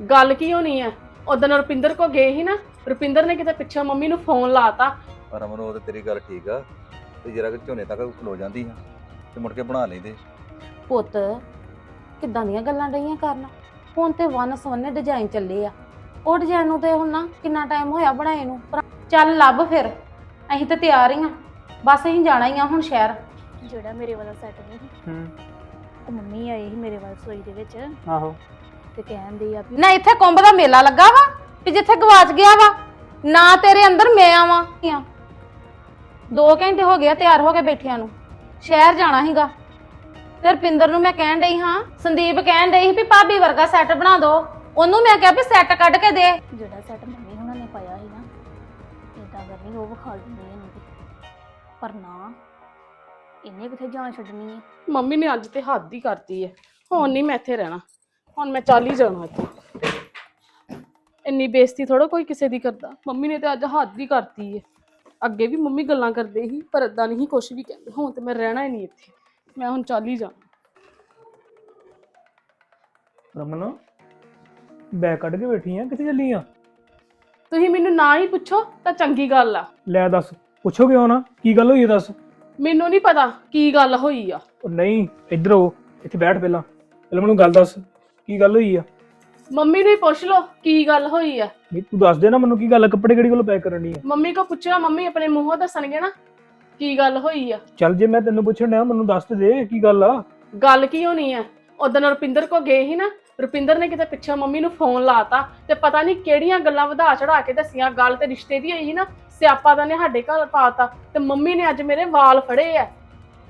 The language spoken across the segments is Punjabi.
ਗੱਲ ਕੀ ਹੋਣੀ ਹੈ ਉਦੋਂ ਰੁਪਿੰਦਰ ਕੋ ਗਏ ਸੀ ਨਾ ਰੁਪਿੰਦਰ ਨੇ ਕਿਤੇ ਪਿੱਛੇ ਮੰਮੀ ਨੂੰ ਫੋਨ ਲਾਤਾ। ਪਰ ਅਮਨ ਉਹ ਤੇ ਤੇਰੀ ਗੱਲ ਠੀਕ ਆ ਤੇ ਜਰਾ ਕਿ ਝੋਨੇ ਤੱਕ ਖਲੋ ਜਾਂਦੀ ਆ ਤੇ ਮੁੜ ਕੇ ਬਣਾ ਲੈਂਦੇ। ਪੁੱਤ ਕਿੱਦਾਂ ਦੀਆਂ ਗੱਲਾਂ ਡਈਆਂ ਕਰਨ? ਹੁਣ ਤੇ ਵਨ ਸਵੰਨੇ ਡਿਜ਼ਾਈਨ ਚੱਲੇ ਆ। ਉਹ ਡਿਜ਼ਾਈਨ ਨੂੰ ਤੇ ਹੁਣ ਨਾ ਕਿੰਨਾ ਟਾਈਮ ਹੋਇਆ ਬਣਾਏ ਨੂੰ? ਪਰ ਚੱਲ ਲੱਭ ਫਿਰ ਅਸੀਂ ਤੇ ਤਿਆਰ ਹੀ ਆ। ਬਸ ਅਸੀਂ ਜਾਣਾ ਹੀ ਆ ਹੁਣ ਸ਼ਹਿਰ। ਜਿਹੜਾ ਮੇਰੇ ਵਾਲਾ ਸੈੱਟ ਨਹੀਂ ਹੂੰ। ਉਹ ਮੰਮੀ ਆਏ ਸੀ ਮੇਰੇ ਵੱਲ ਸੋਈ ਦੇ ਵਿੱਚ। ਆਹੋ। ਤੇ ਕਹਿੰਦੇ ਆ ਵੀ ਨਾ ਇੱਥੇ ਕੁੰਭ ਦਾ ਮੇਲਾ ਲੱਗਾ ਵਾ ਵੀ ਜਿੱਥੇ ਗਵਾਚ ਗਿਆ ਵਾ। ਨਾ ਤੇਰੇ ਅੰਦਰ ਮੈਂ ਆਵਾਂ। ਆ। ਦੋ ਘੰਟੇ ਹੋ ਗਏ ਆ ਤਿਆਰ ਹੋ ਕੇ ਬੈਠਿਆਂ ਨੂੰ। ਸ਼ਹਿਰ ਜਾਣਾ ਸੀਗਾ। ਤੇ ਰਪਿੰਦਰ ਨੂੰ ਮੈਂ ਕਹਿਣ ਡਈ ਹਾਂ ਸੰਦੀਪ ਕਹਿਣ ਡਈ ਸੀ ਵੀ ਭਾਬੀ ਵਰਗਾ ਸੈੱਟ ਬਣਾ ਦਿਓ ਉਹਨੂੰ ਮੈਂ ਕਿਹਾ ਵੀ ਸੈੱਟ ਕੱਢ ਕੇ ਦੇ। ਜਿਹੜਾ ਸੈੱਟ ਮੰਮੀ ਹੁਣਾਂ ਨੇ ਪਾਇਆ ਸੀ ਨਾ ਇਦਾਂ ਕਰਨੀ ਉਹ ਵਿਖਾ ਦਿੰਦੀ ਇਹਨੂੰ ਤੇ ਪਰ ਨਾ ਇਹਨੇ ਕਿੱਥੇ ਜਾਨ ਛੱਡਣੀ ਹੈ ਮੰਮੀ ਨੇ ਅੱਜ ਤੇ ਹੱਦ ਹੀ ਕਰਤੀ ਹੈ ਹੁਣ ਨਹੀਂ ਮੈਂ ਇੱਥੇ ਰਹਿਣਾ। ਹੁਣ ਮੈਂ ਚੱਲ ਹੀ ਜਾਣਾ ਇੱਥੋਂ। ਇੰਨੀ ਬੇਇੱਜ਼ਤੀ ਥੋੜਾ ਕੋਈ ਕਿਸੇ ਦੀ ਕਰਦਾ। ਮੰਮੀ ਨੇ ਤੇ ਅੱਜ ਹੱਦ ਹੀ ਕਰਤੀ ਹੈ ਅੱਗੇ ਵੀ ਮੰਮੀ ਗੱਲਾਂ ਕਰਦੇ ਸੀ ਪਰ ਇਦਾਂ ਨਹੀਂ ਕੁਝ ਵੀ ਕਹਿੰਦੇ। ਹੁਣ ਤੇ ਮੈਂ ਰਹਿਣਾ ਹੀ ਨਹੀਂ ਇੱਥੇ। ਮੈਂ ਹੁਣ ਚੱਲ ਹੀ ਜਾਣਾ। ਰਮਨ ਬੈਗ ਕੱਢ ਕੇ ਬੈਠੀ ਆ ਕਿੱਥੇ ਚੱਲੀ ਆ? ਤੁਸੀਂ ਮੈਨੂੰ ਨਾ ਹੀ ਪੁੱਛੋ ਤਾਂ ਚੰਗੀ ਗੱਲ ਆ। ਲੈ ਦੱਸ ਪੁੱਛੋ ਕਿਉਂ ਨਾ? ਕੀ ਗੱਲ ਹੋਈ ਹੈ ਦੱਸ? ਮੈਨੂੰ ਨਹੀਂ ਪਤਾ ਕੀ ਗੱਲ ਹੋਈ ਆ। ਉਹ ਨਹੀਂ ਇੱਧਰ ਹੋ ਇੱਥੇ ਬੈਠ ਪਹਿਲਾਂ। ਪਹਿਲਾਂ ਮੈਨੂੰ ਗੱਲ ਦੱਸ। ਕੀ ਗੱਲ ਹੋਈ ਆ? ਮੰਮੀ ਨੂੰ ਹੀ ਪੁੱਛ ਲਓ ਕੀ ਗੱਲ ਹੋਈ ਆ। ਨਹੀਂ ਤੂੰ ਦੱਸ ਦੇ ਨਾ ਮੈਨੂੰ ਕੀ ਗੱਲ ਆ, ਕੱਪੜੇ ਕਿਹੜੀ ਕੋਲ ਪੈਕ ਕਰਨੀ ਆ? ਮੰਮੀ ਕੋ ਪੁੱਛਿਆ ਮੰਮੀ ਆਪਣੇ ਮੂੰਹੋਂ ਦੱਸਣਗੇ ਨਾ ਕੀ ਗੱਲ ਹੋਈ ਆ। ਚੱਲ ਜੇ ਮੈਂ ਤੈਨੂੰ ਪੁੱਛਣ ਡਿਆ ਮੈਨੂੰ ਦੱਸ ਤੇ ਦੇ ਕੀ ਗੱਲ ਆ। ਗੱਲ ਕੀ ਹੋਣੀ ਹੈ ਉਦੋਂ ਰੁਪਿੰਦਰ ਕੋ ਗਏ ਸੀ ਨਾ ਰੁਪਿੰਦਰ ਨੇ ਕਿਤੇ ਪਿੱਛੇ ਮੰਮੀ ਨੂੰ ਫੋਨ ਲਾਤਾ ਤੇ ਪਤਾ ਨਹੀਂ ਕਿਹੜੀਆਂ ਗੱਲਾਂ ਵਧਾ ਚੜਾ ਕੇ ਦੱਸੀਆਂ ਗੱਲ ਤੇ ਰਿਸ਼ਤੇ ਦੀ ਹੋਈ ਸੀ ਨਾ ਸਿਆਪਾ ਦਾ ਨੇ ਸਾਡੇ ਘਰ ਪਾਤਾ ਤੇ ਮੰਮੀ ਨੇ ਅੱਜ ਮੇਰੇ ਵਾਲ ਫੜੇ ਆ।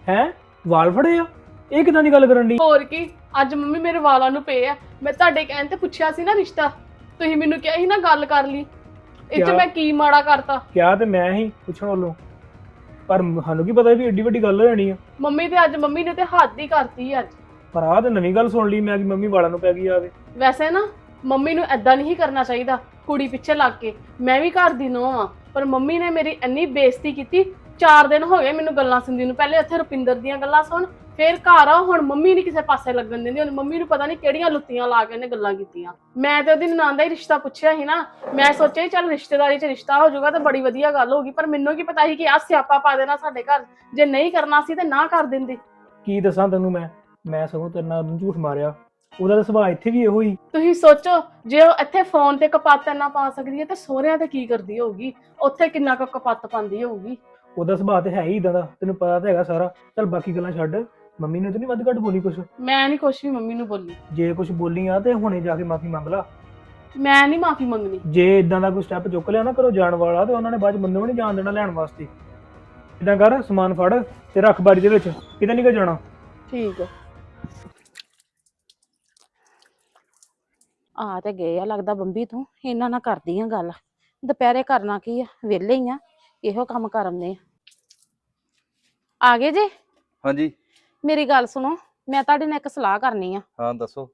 ਹੈ? ਵਾਲ ਫੜੇ ਆ? ਇਹ ਕਿਦਾਂ ਦੀ ਗੱਲ ਕਰਨ ਦੀ ਹੋਰ ਕੀ? ਅੱਜ ਮੰਮੀ ਮੇਰੇ ਵਾਲਾਂ ਨੂੰ ਪਏ ਆ। ਮੈਂ ਤੁਹਾਡੇ ਕਹਿਣ ਤੇ ਪੁੱਛਿਆ ਸੀ ਨਾ ਰਿਸ਼ਤਾ। ਤੁਸੀਂ ਮੈਨੂੰ ਕਿਹਾ ਸੀ ਨਾ ਗੱਲ ਕਰ ਲਈ। ਇਹ ਚ ਕਿਆ? ਮੈਂ ਕੀ ਮਾੜਾ ਕਰਤਾ? ਕਿਹਾ ਤੇ ਮੈਂ ਹੀ ਪੁੱਛਣ ਵੱਲੋਂ। ਪਰ ਸਾਨੂੰ ਕੀ ਪਤਾ ਵੀ ਏਡੀ ਵੱਡੀ ਗੱਲ ਹੋ ਜਾਣੀ ਆ। ਮੰਮੀ ਤੇ ਅੱਜ ਮੰਮੀ ਨੇ ਤੇ ਹੱਦ ਹੀ ਕਰਤੀ ਅੱਜ। ਪਰ ਆਹ ਤੇ ਨਵੀਂ ਗੱਲ ਸੁਣ ਲਈ ਮੈਂ ਕਿ ਮੰਮੀ ਵਾਲਾਂ ਨੂੰ ਪੈ ਗਈ ਆਵੇ ਵੈਸੇ ਨਾ ਮੰਮੀ ਨੂੰ ਐਦਾਂ ਨਹੀਂ ਕਰਨਾ ਚਾਹੀਦਾ ਕੁੜੀ ਪਿੱਛੇ ਲੱਗ ਕੇ। ਮੈਂ ਵੀ ਘਰ ਦੀ ਨੂੰਹ ਆ ਪਰ ਮੰਮੀ ਨੇ ਮੇਰੀ ਇੰਨੀ ਬੇਇੱਜ਼ਤੀ ਕੀਤੀ 4 ਦਿਨ ਹੋ ਗਏ ਮੈਨੂੰ ਗੱਲਾਂ ਸੁਣਦੀ ਨੂੰ। ਪਹਿਲੇ ਉੱਥੇ ਰੁਪਿੰਦਰ ਦੀਆਂ ਗੱਲਾਂ ਸੁਣ ਫਿਰ ਘਰ ਆ ਹੁਣ ਮੰਮੀ ਨਹੀਂ ਕਿਸੇ ਪਾਸੇ ਲੱਗਣ ਦਿੰਦੀ ਹੁਣ ਮੰਮੀ ਨੂੰ ਪਤਾ ਨਹੀਂ ਕਿਹੜੀਆਂ ਲੁੱਤੀਆਂ ਲਾ ਕੇ ਉਹਨੇ ਗੱਲਾਂ ਕੀਤੀਆਂ। ਮੈਂ ਤੇ ਉਹਦੀ ਨਨਾਣ ਦਾ ਹੀ ਰਿਸ਼ਤਾ ਪੁੱਛਿਆ ਸੀ ਨਾ ਮੈਂ ਸੋਚਿਆ ਸੀ ਚੱਲ ਰਿਸ਼ਤੇਦਾਰੀ 'ਚ ਰਿਸ਼ਤਾ ਹੋ ਜਾਊਗਾ ਤਾਂ ਬੜੀ ਵਧੀਆ ਗੱਲ ਹੋਗੀ ਪਰ ਮੈਨੂੰ ਕੀ ਪਤਾ ਸੀ ਕਿ ਆ ਸਿਆਪਾ ਪਾ ਦੇਣਾ ਸਾਡੇ ਘਰ ਜੇ ਨਹੀਂ ਕਰਨਾ ਸੀ ਤੇ ਨਾ ਕਰ ਦਿੰਦੇ। ਕੀ ਦੱਸਾਂ ਤੈਨੂੰ ਮੈਂ? ਮੈਂ ਸਗੋਂ ਤੇਰੇ ਨਾਲ ਉਹਨੂੰ ਝੂਠ ਮਾਰਿਆ। ਉਹਦਾ ਤਾਂ ਸੁਭਾਅ ਇੱਥੇ ਵੀ ਇਹੋ ਹੀ। ਤੁਸੀਂ ਸੋਚੋ ਜੇ ਉਹ ਇੱਥੇ ਫੋਨ ਤੇ ਕਪੱਤ ਨਾ ਪਾ ਸਕਦੀ ਹੈ ਤੇ ਸਹੁਰਿਆਂ ਤੇ ਕੀ ਕਰਦੀ ਹੋਊਗੀ? ਉੱਥੇ ਕਿੰਨਾ ਕੁ ਕਪੱਤ ਪਾਉਂਦੀ ਹੋਊਗੀ? ਉਹਦਾ ਸੁਭਾਅ ਤੇ ਹੈ ਹੀ ਇਦਾਂ ਦਾ ਤੈਨੂੰ ਪਤਾ ਤਾਂ ਹੈਗਾ ਸਾਰਾ। ਚੱਲ ਬਾਕੀ ਗੱਲਾਂ ਛੱਡ। ਮੰਮੀ ਨੇ ਤਾਂ ਨਹੀਂ ਵੱਧ ਘੱਟ ਬੋਲੀ ਕੁਛ? ਮੈਂ ਨਹੀਂ ਕੁਛ ਵੀ ਮੰਮੀ ਨੂੰ ਬੋਲੀ। ਜੇ ਕੁਛ ਬੋਲੀ ਆ ਤੇ ਹੁਣੇ ਜਾ ਕੇ ਮਾਫੀ ਮੰਗ ਲਾ। ਮੈਂ ਨਹੀਂ ਮਾਫੀ ਮੰਗਣੀ। ਜੇ ਇਦਾਂ ਦਾ ਕੋਈ ਸਟੈਪ ਚੁੱਕ ਲਿਆ ਨਾ ਕਰੋ ਜਾਣ ਵਾਲਾ ਤੇ ਉਹਨਾਂ ਨੇ ਬਾਅਦ ਚ ਵੀ ਨਹੀਂ ਜਾਣ ਦੇਣਾ ਲੈਣ ਵਾਸਤੇ। ਇਦਾਂ ਕਰ ਸਮਾਨ ਫੜ ਤੇ ਰੱਖ ਬਾਰੀ ਦੇ ਵਿੱਚ ਕਿਤੇ ਨਹੀਂ ਜਾਣਾ। ਠੀਕ ਹੈ ਆ ਤੇ ਗਏ ਆ ਲੱਗਦਾ ਬੰਬੀ ਤੋਂ। ਇਹਨਾਂ ਨਾਲ ਕਰਦੀ ਆ ਗੱਲ। ਦੁਪਹਿਰੇ ਕਰਨਾ ਕੀ ਆ? ਵਿਹਲੇ ਹੀ ਆ। ਇਹੋ ਕੰਮ ਕਰਨੇ ਆ। ਆ ਗਏ ਜੇ? ਹਾਂਜੀ। ਮੇਰੀ ਗੱਲ ਸੁਣੋ ਮੈਂ ਤੁਹਾਡੇ ਨਾਲ ਇੱਕ ਸਲਾਹ ਕਰਨੀ ਆ। ਹਾਂ ਦੱਸੋ।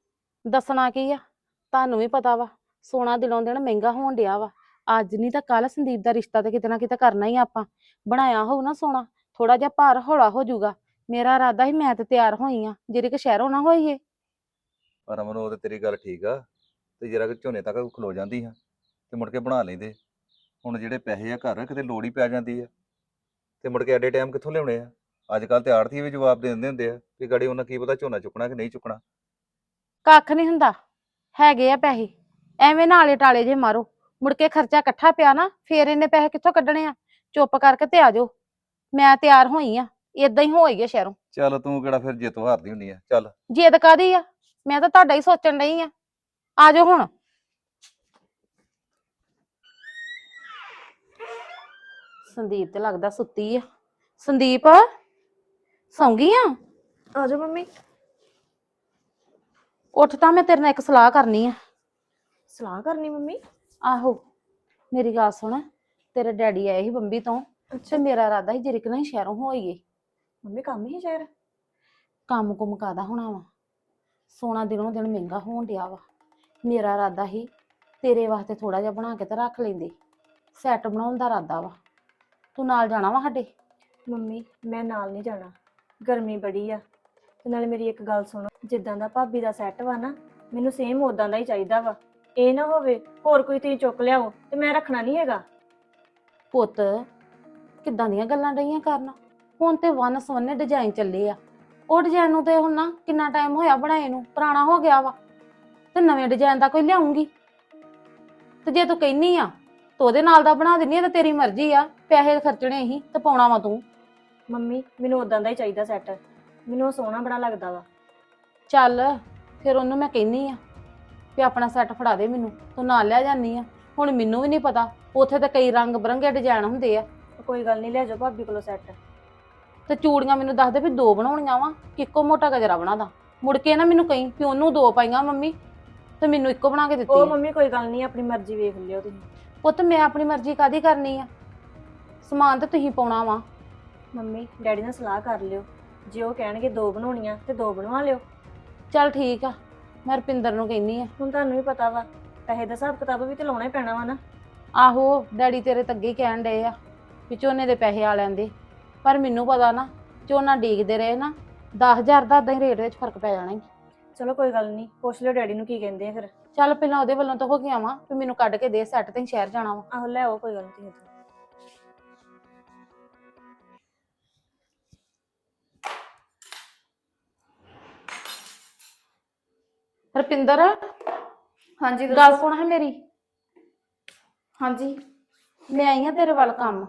ਦੱਸਣਾ ਕੀ ਆ? ਤੁਹਾਨੂੰ ਵੀ ਪਤਾ ਵਾ ਸੋਨਾ ਦਿਲੋਂ ਦੇਣ ਮਹਿੰਗਾ ਹੋਣ ਡਿਆ ਵਾ। ਅੱਜ ਨਹੀਂ ਤਾਂ ਕੱਲ ਸੰਦੀਪ ਦਾ ਰਿਸ਼ਤਾ ਤੇ ਕਿਤੇ ਨਾ ਕਿਤੇ ਕਰਨਾ ਹੀ ਆ ਆਪਾਂ। ਬਣਾਇਆ ਹੋਊ ਨਾ ਸੋਨਾ ਥੋੜਾ ਜਿਹਾ ਭਾਰ ਹੌਲਾ ਹੋ ਜਾਊਗਾ। ਮੇਰਾ ਇਰਾਦਾ ਸੀ ਮੈਂ ਤੇ ਤਿਆਰ ਹੋਈ ਆ ਜਿਹੜੇ ਕਿ ਸ਼ਹਿਰੋਂ ਨਾ ਹੋਈਏ ਪਰ ਅਮਨ ਉਹ ਤੇ ਤੇਰੀ ਗੱਲ ਠੀਕ ਆ ਤੇ ਜਰਾ ਕਿ ਝੋਨੇ ਤੱਕ ਖਲੋ ਜਾਂਦੀ ਆ ਤੇ ਮੁੜ ਕੇ ਬਣਾ ਲੈਂਦੇ। ਹੁਣ ਜਿਹੜੇ ਪੈਸੇ ਆ ਘਰ ਕਿਤੇ ਲੋੜ ਹੀ ਪੈ ਜਾਂਦੀ ਆ। ਤੇ ਮੁੜ ਕੇ ਐਡੇ ਟਾਈਮ ਕਿੱਥੋਂ ਲਿਆਉਣੇ ਆ? ਅੱਜ ਕੱਲ ਤੇ ਆੜਤੀ ਵੀ ਜਵਾਬ ਦੇ ਦਿੰਦੇ ਹੁੰਦੇ ਆ ਕਿ ਗਾੜੀ ਉਹਨਾਂ ਕੀ ਪਤਾ ਝੋਨਾ ਚੁੱਕਣਾ ਕਿ ਨਹੀਂ ਚੁੱਕਣਾ। ਕੱਖ ਨਹੀਂ ਹੁੰਦਾ ਹੈਗੇ ਆ ਪੈਸੇ ਐਵੇਂ ਨਾਲੇ ਟਾਲੇ ਜੇ ਮਾਰੋ ਮੁੜ ਕੇ ਖਰਚਾ ਇਕੱਠਾ ਪਿਆ ਨਾ ਫੇਰ ਇਹਨੇ ਪੈਸੇ ਕਿੱਥੋਂ ਕੱਢਣੇ ਆ? ਚੁੱਪ ਕਰਕੇ ਤੇ ਆ ਜਾਓ ਮੈਂ ਤਿਆਰ ਹੋਈ ਆ ਇਦਾਂ ਹੀ ਹੋਈ ਆ ਸ਼ਹਿਰੋਂ। ਚੱਲ ਤੂੰ ਕਿਹੜਾ ਫਿਰ ਜਿੱਤੋਂ ਹਾਰਦੀ ਹੁੰਦੀ ਆ ਚੱਲ। ਜਿੱਦ ਕਾਦੀ ਆ? ਮੈਂ ਤਾਂ ਤੁਹਾਡਾ ਹੀ ਸੋਚਣ ਡਈ ਆ। ਆ ਜਾਓ ਹੁਣ। ਸੰਦੀਪ ਤੇ ਲੱਗਦਾ ਸੁੱਤੀ ਆ। ਸੰਦੀਪ? ਸੌਂ ਗਈ ਆ? ਆ ਜਾਓ ਮੰਮੀ। ਉੱਠ ਤਾਂ ਮੈਂ ਤੇਰੇ ਨਾਲ ਇੱਕ ਸਲਾਹ ਕਰਨੀ ਆ। ਸਲਾਹ ਕਰਨੀ ਮੰਮੀ? ਆਹੋ ਮੇਰੀ ਗੱਲ ਸੁਣ। ਤੇਰੇ ਡੈਡੀ ਆਏ ਸੀ ਬੰਬੀ ਤੋਂ ਤੇ ਮੇਰਾ ਇਰਾਦਾ ਸੀ ਜਰਿਕ ਨਾ ਸ਼ਹਿਰੋਂ ਹੋਈਏ। ਮੰਮੀ ਕੰਮ ਹੀ ਸ਼ਹਿਰ? ਕੰਮ ਕੁਮ ਕਾਦਾ ਹੋਣਾ ਵਾ? ਸੋਨਾ ਦਿਨੋਂ ਦਿਨ ਮਹਿੰਗਾ ਹੋਣ ਡਿਆ ਵਾ। ਮੇਰਾ ਇਰਾਦਾ ਸੀ ਤੇਰੇ ਵਾਸਤੇ ਥੋੜਾ ਜਿਹਾ ਬਣਾ ਕੇ ਤੇ ਰੱਖ ਲੈਂਦੇ। ਸੈੱਟ ਬਣਾਉਣ ਦਾ ਇਰਾਦਾ ਵਾ। ਤੂੰ ਨਾਲ ਜਾਣਾ ਵਾ ਸਾਡੇ? ਮੰਮੀ ਮੈਂ ਨਾਲ ਨਹੀਂ ਜਾਣਾ। ਗਰਮੀ ਬੜੀ ਆ। ਤੇ ਨਾਲੇ ਮੇਰੀ ਇੱਕ ਗੱਲ ਸੁਣੋ, ਜਿੱਦਾਂ ਦਾ ਭਾਬੀ ਦਾ ਸੈੱਟ ਵਾ ਨਾ, ਮੈਨੂੰ ਸੇਮ ਉਦਾਂ ਦਾ ਹੀ ਚਾਹੀਦਾ ਵਾ। ਇਹ ਨਾ ਹੋਵੇ, ਹੋਰ ਕੋਈ ਤੁਸੀਂ ਚੁੱਕ ਲਿਆਓ, ਤੇ ਮੈਂ ਰੱਖਣਾ ਨਹੀਂ ਹੈਗਾ। ਪੁੱਤ, ਕਿੱਦਾਂ ਦੀਆਂ ਗੱਲਾਂ ਰਹੀਆਂ ਕਰਨ? ਹੁਣ ਤੇ ਵਨ ਸਵੰਨੇ ਡਿਜ਼ਾਈਨ ਚੱਲੇ ਆ। ਉਹ ਡਿਜ਼ਾਈਨ ਨੂੰ ਤੇ ਹੁਣ ਨਾ ਕਿੰਨਾ ਟਾਈਮ ਹੋਇਆ ਬਣਾਏ ਨੂੰ, ਪੁਰਾਣਾ ਹੋ ਗਿਆ ਵਾ। ਤੇ ਨਵੇਂ ਡਿਜ਼ਾਈਨ ਦਾ ਕੋਈ ਲਿਆਉਂਗੀ? ਤੇ ਜੇ ਤੂੰ ਕਹਿਨੀ ਆ, ਤਾਂ ਉਹਦੇ ਨਾਲ ਦਾ ਬਣਾ ਦਿੰਨੀ ਆ ਤੇ ਤੇਰੀ ਮਰਜ਼ੀ ਆ, ਪੈਸੇ ਖਰਚਣੇ ਹੀ ਤੇ ਪਾਉਣਾ ਵਾ ਤੂੰ। ਮੰਮੀ ਮੈਨੂੰ ਉਦਾਂ ਦਾ ਹੀ ਚਾਹੀਦਾ ਸੈੱਟ ਮੈਨੂੰ ਉਹ ਸੋਹਣਾ ਬੜਾ ਲੱਗਦਾ ਵਾ। ਚੱਲ ਫਿਰ ਉਹਨੂੰ ਮੈਂ ਕਹਿਨੀ ਆ ਵੀ ਆਪਣਾ ਸੈੱਟ ਫੜਾ ਦੇ ਮੈਨੂੰ। ਤੂੰ ਨਾਲ ਲੈ ਜਾਨੀ ਆ। ਹੁਣ ਮੈਨੂੰ ਵੀ ਨਹੀਂ ਪਤਾ ਉੱਥੇ ਤਾਂ ਕਈ ਰੰਗ ਬਰੰਗੇ ਡਿਜ਼ਾਈਨ ਹੁੰਦੇ ਆ। ਕੋਈ ਗੱਲ ਨਹੀਂ ਲੈ ਜਾਓ ਭਾਬੀ ਕੋਲੋਂ ਸੈੱਟ ਤੇ ਚੂੜੀਆਂ ਮੈਨੂੰ ਦੱਸ ਦੇ ਵੀ ਦੋ ਬਣਾਉਣੀਆਂ ਵਾ ਕਿ ਇੱਕੋ ਮੋਟਾ ਗਜਰਾ ਬਣਾਦਾ ਮੁੜ ਕੇ ਨਾ ਮੈਨੂੰ ਕਹੀਂ ਵੀ ਉਹਨੂੰ ਦੋ ਪਾਈਆਂ ਮੰਮੀ ਤੇ ਮੈਨੂੰ ਇੱਕੋ ਬਣਾ ਕੇ ਦਿੱਤੀ ਉਹ ਆ। ਮੰਮੀ ਕੋਈ ਗੱਲ ਨਹੀਂ ਆਪਣੀ ਮਰਜ਼ੀ ਵੇਖ ਲਿਓ ਤੁਸੀਂ। ਪੁੱਤ ਮੈਂ ਆਪਣੀ ਮਰਜ਼ੀ ਕਾਦੀ ਕਰਨੀ ਆ? ਸਮਾਨ ਤਾਂ ਤੁਸੀਂ ਪਾਉਣਾ ਵਾ। ਮੰਮੀ ਡੈਡੀ ਨਾਲ ਸਲਾਹ ਕਰ ਲਿਓ। ਜੇ ਉਹ ਕਹਿਣਗੇ ਦੋ ਬਣਾਉਣੀਆਂ ਤੇ ਦੋ ਬਣਵਾ ਲਿਓ। ਚੱਲ ਠੀਕ ਆ ਮੈਂ ਰਪਿੰਦਰ ਨੂੰ ਕਹਿੰਨੀ ਆ। ਹੁਣ ਤੁਹਾਨੂੰ ਵੀ ਪਤਾ ਵਾ ਪੈਸੇ ਦਾ ਹਿਸਾਬ ਕਿਤਾਬ ਵੀ ਤੇ ਲਾਉਣਾ ਹੀ ਪੈਣਾ ਵਾ ਨਾ। ਆਹੋ ਡੈਡੀ ਤੇਰੇ ਤਾਂ ਅੱਗੇ ਹੀ ਕਹਿਣ ਡਏ ਆ ਵੀ ਝੋਨੇ ਦੇ ਪੈਸੇ ਆ ਲੈਂਦੇ। ਪਰ ਮੈਨੂੰ ਪਤਾ ਨਾ ਝੋਨਾ ਡੀਕਦੇ ਰਹੇ ਨਾ 10000 ਦਾ ਏਦਾਂ ਹੀ ਰੇਟ ਵਿੱਚ ਫ਼ਰਕ ਪੈ ਜਾਣਾ ਈ। ਚਲੋ ਕੋਈ ਗੱਲ ਨਹੀਂ ਪੁੱਛ ਲਿਓ ਡੈਡੀ ਨੂੰ ਕੀ ਕਹਿੰਦੇ ਆ ਫਿਰ। ਚੱਲ ਪਹਿਲਾਂ ਉਹਦੇ ਵੱਲੋਂ ਤਾਂ ਹੋ ਗਿਆ ਵਾ ਵੀ ਮੈਨੂੰ ਕੱਢ ਕੇ ਦੇ ਸੈੱਟ ਤੇ ਸ਼ਹਿਰ ਜਾਣਾ ਵਾ। ਆਹੋ ਲੈ ਆਓ ਕੋਈ ਗੱਲ ਨਹੀਂ ਰਪਿੰਦਰ? ਹਾਂਜੀ ਗੱਲ ਸੁਣ ਹੈ ਮੇਰੀ। ਹਾਂਜੀ। ਮੈਂ ਆਈ ਆ ਤੇਰੇ ਵੱਲ ਕੰਮ।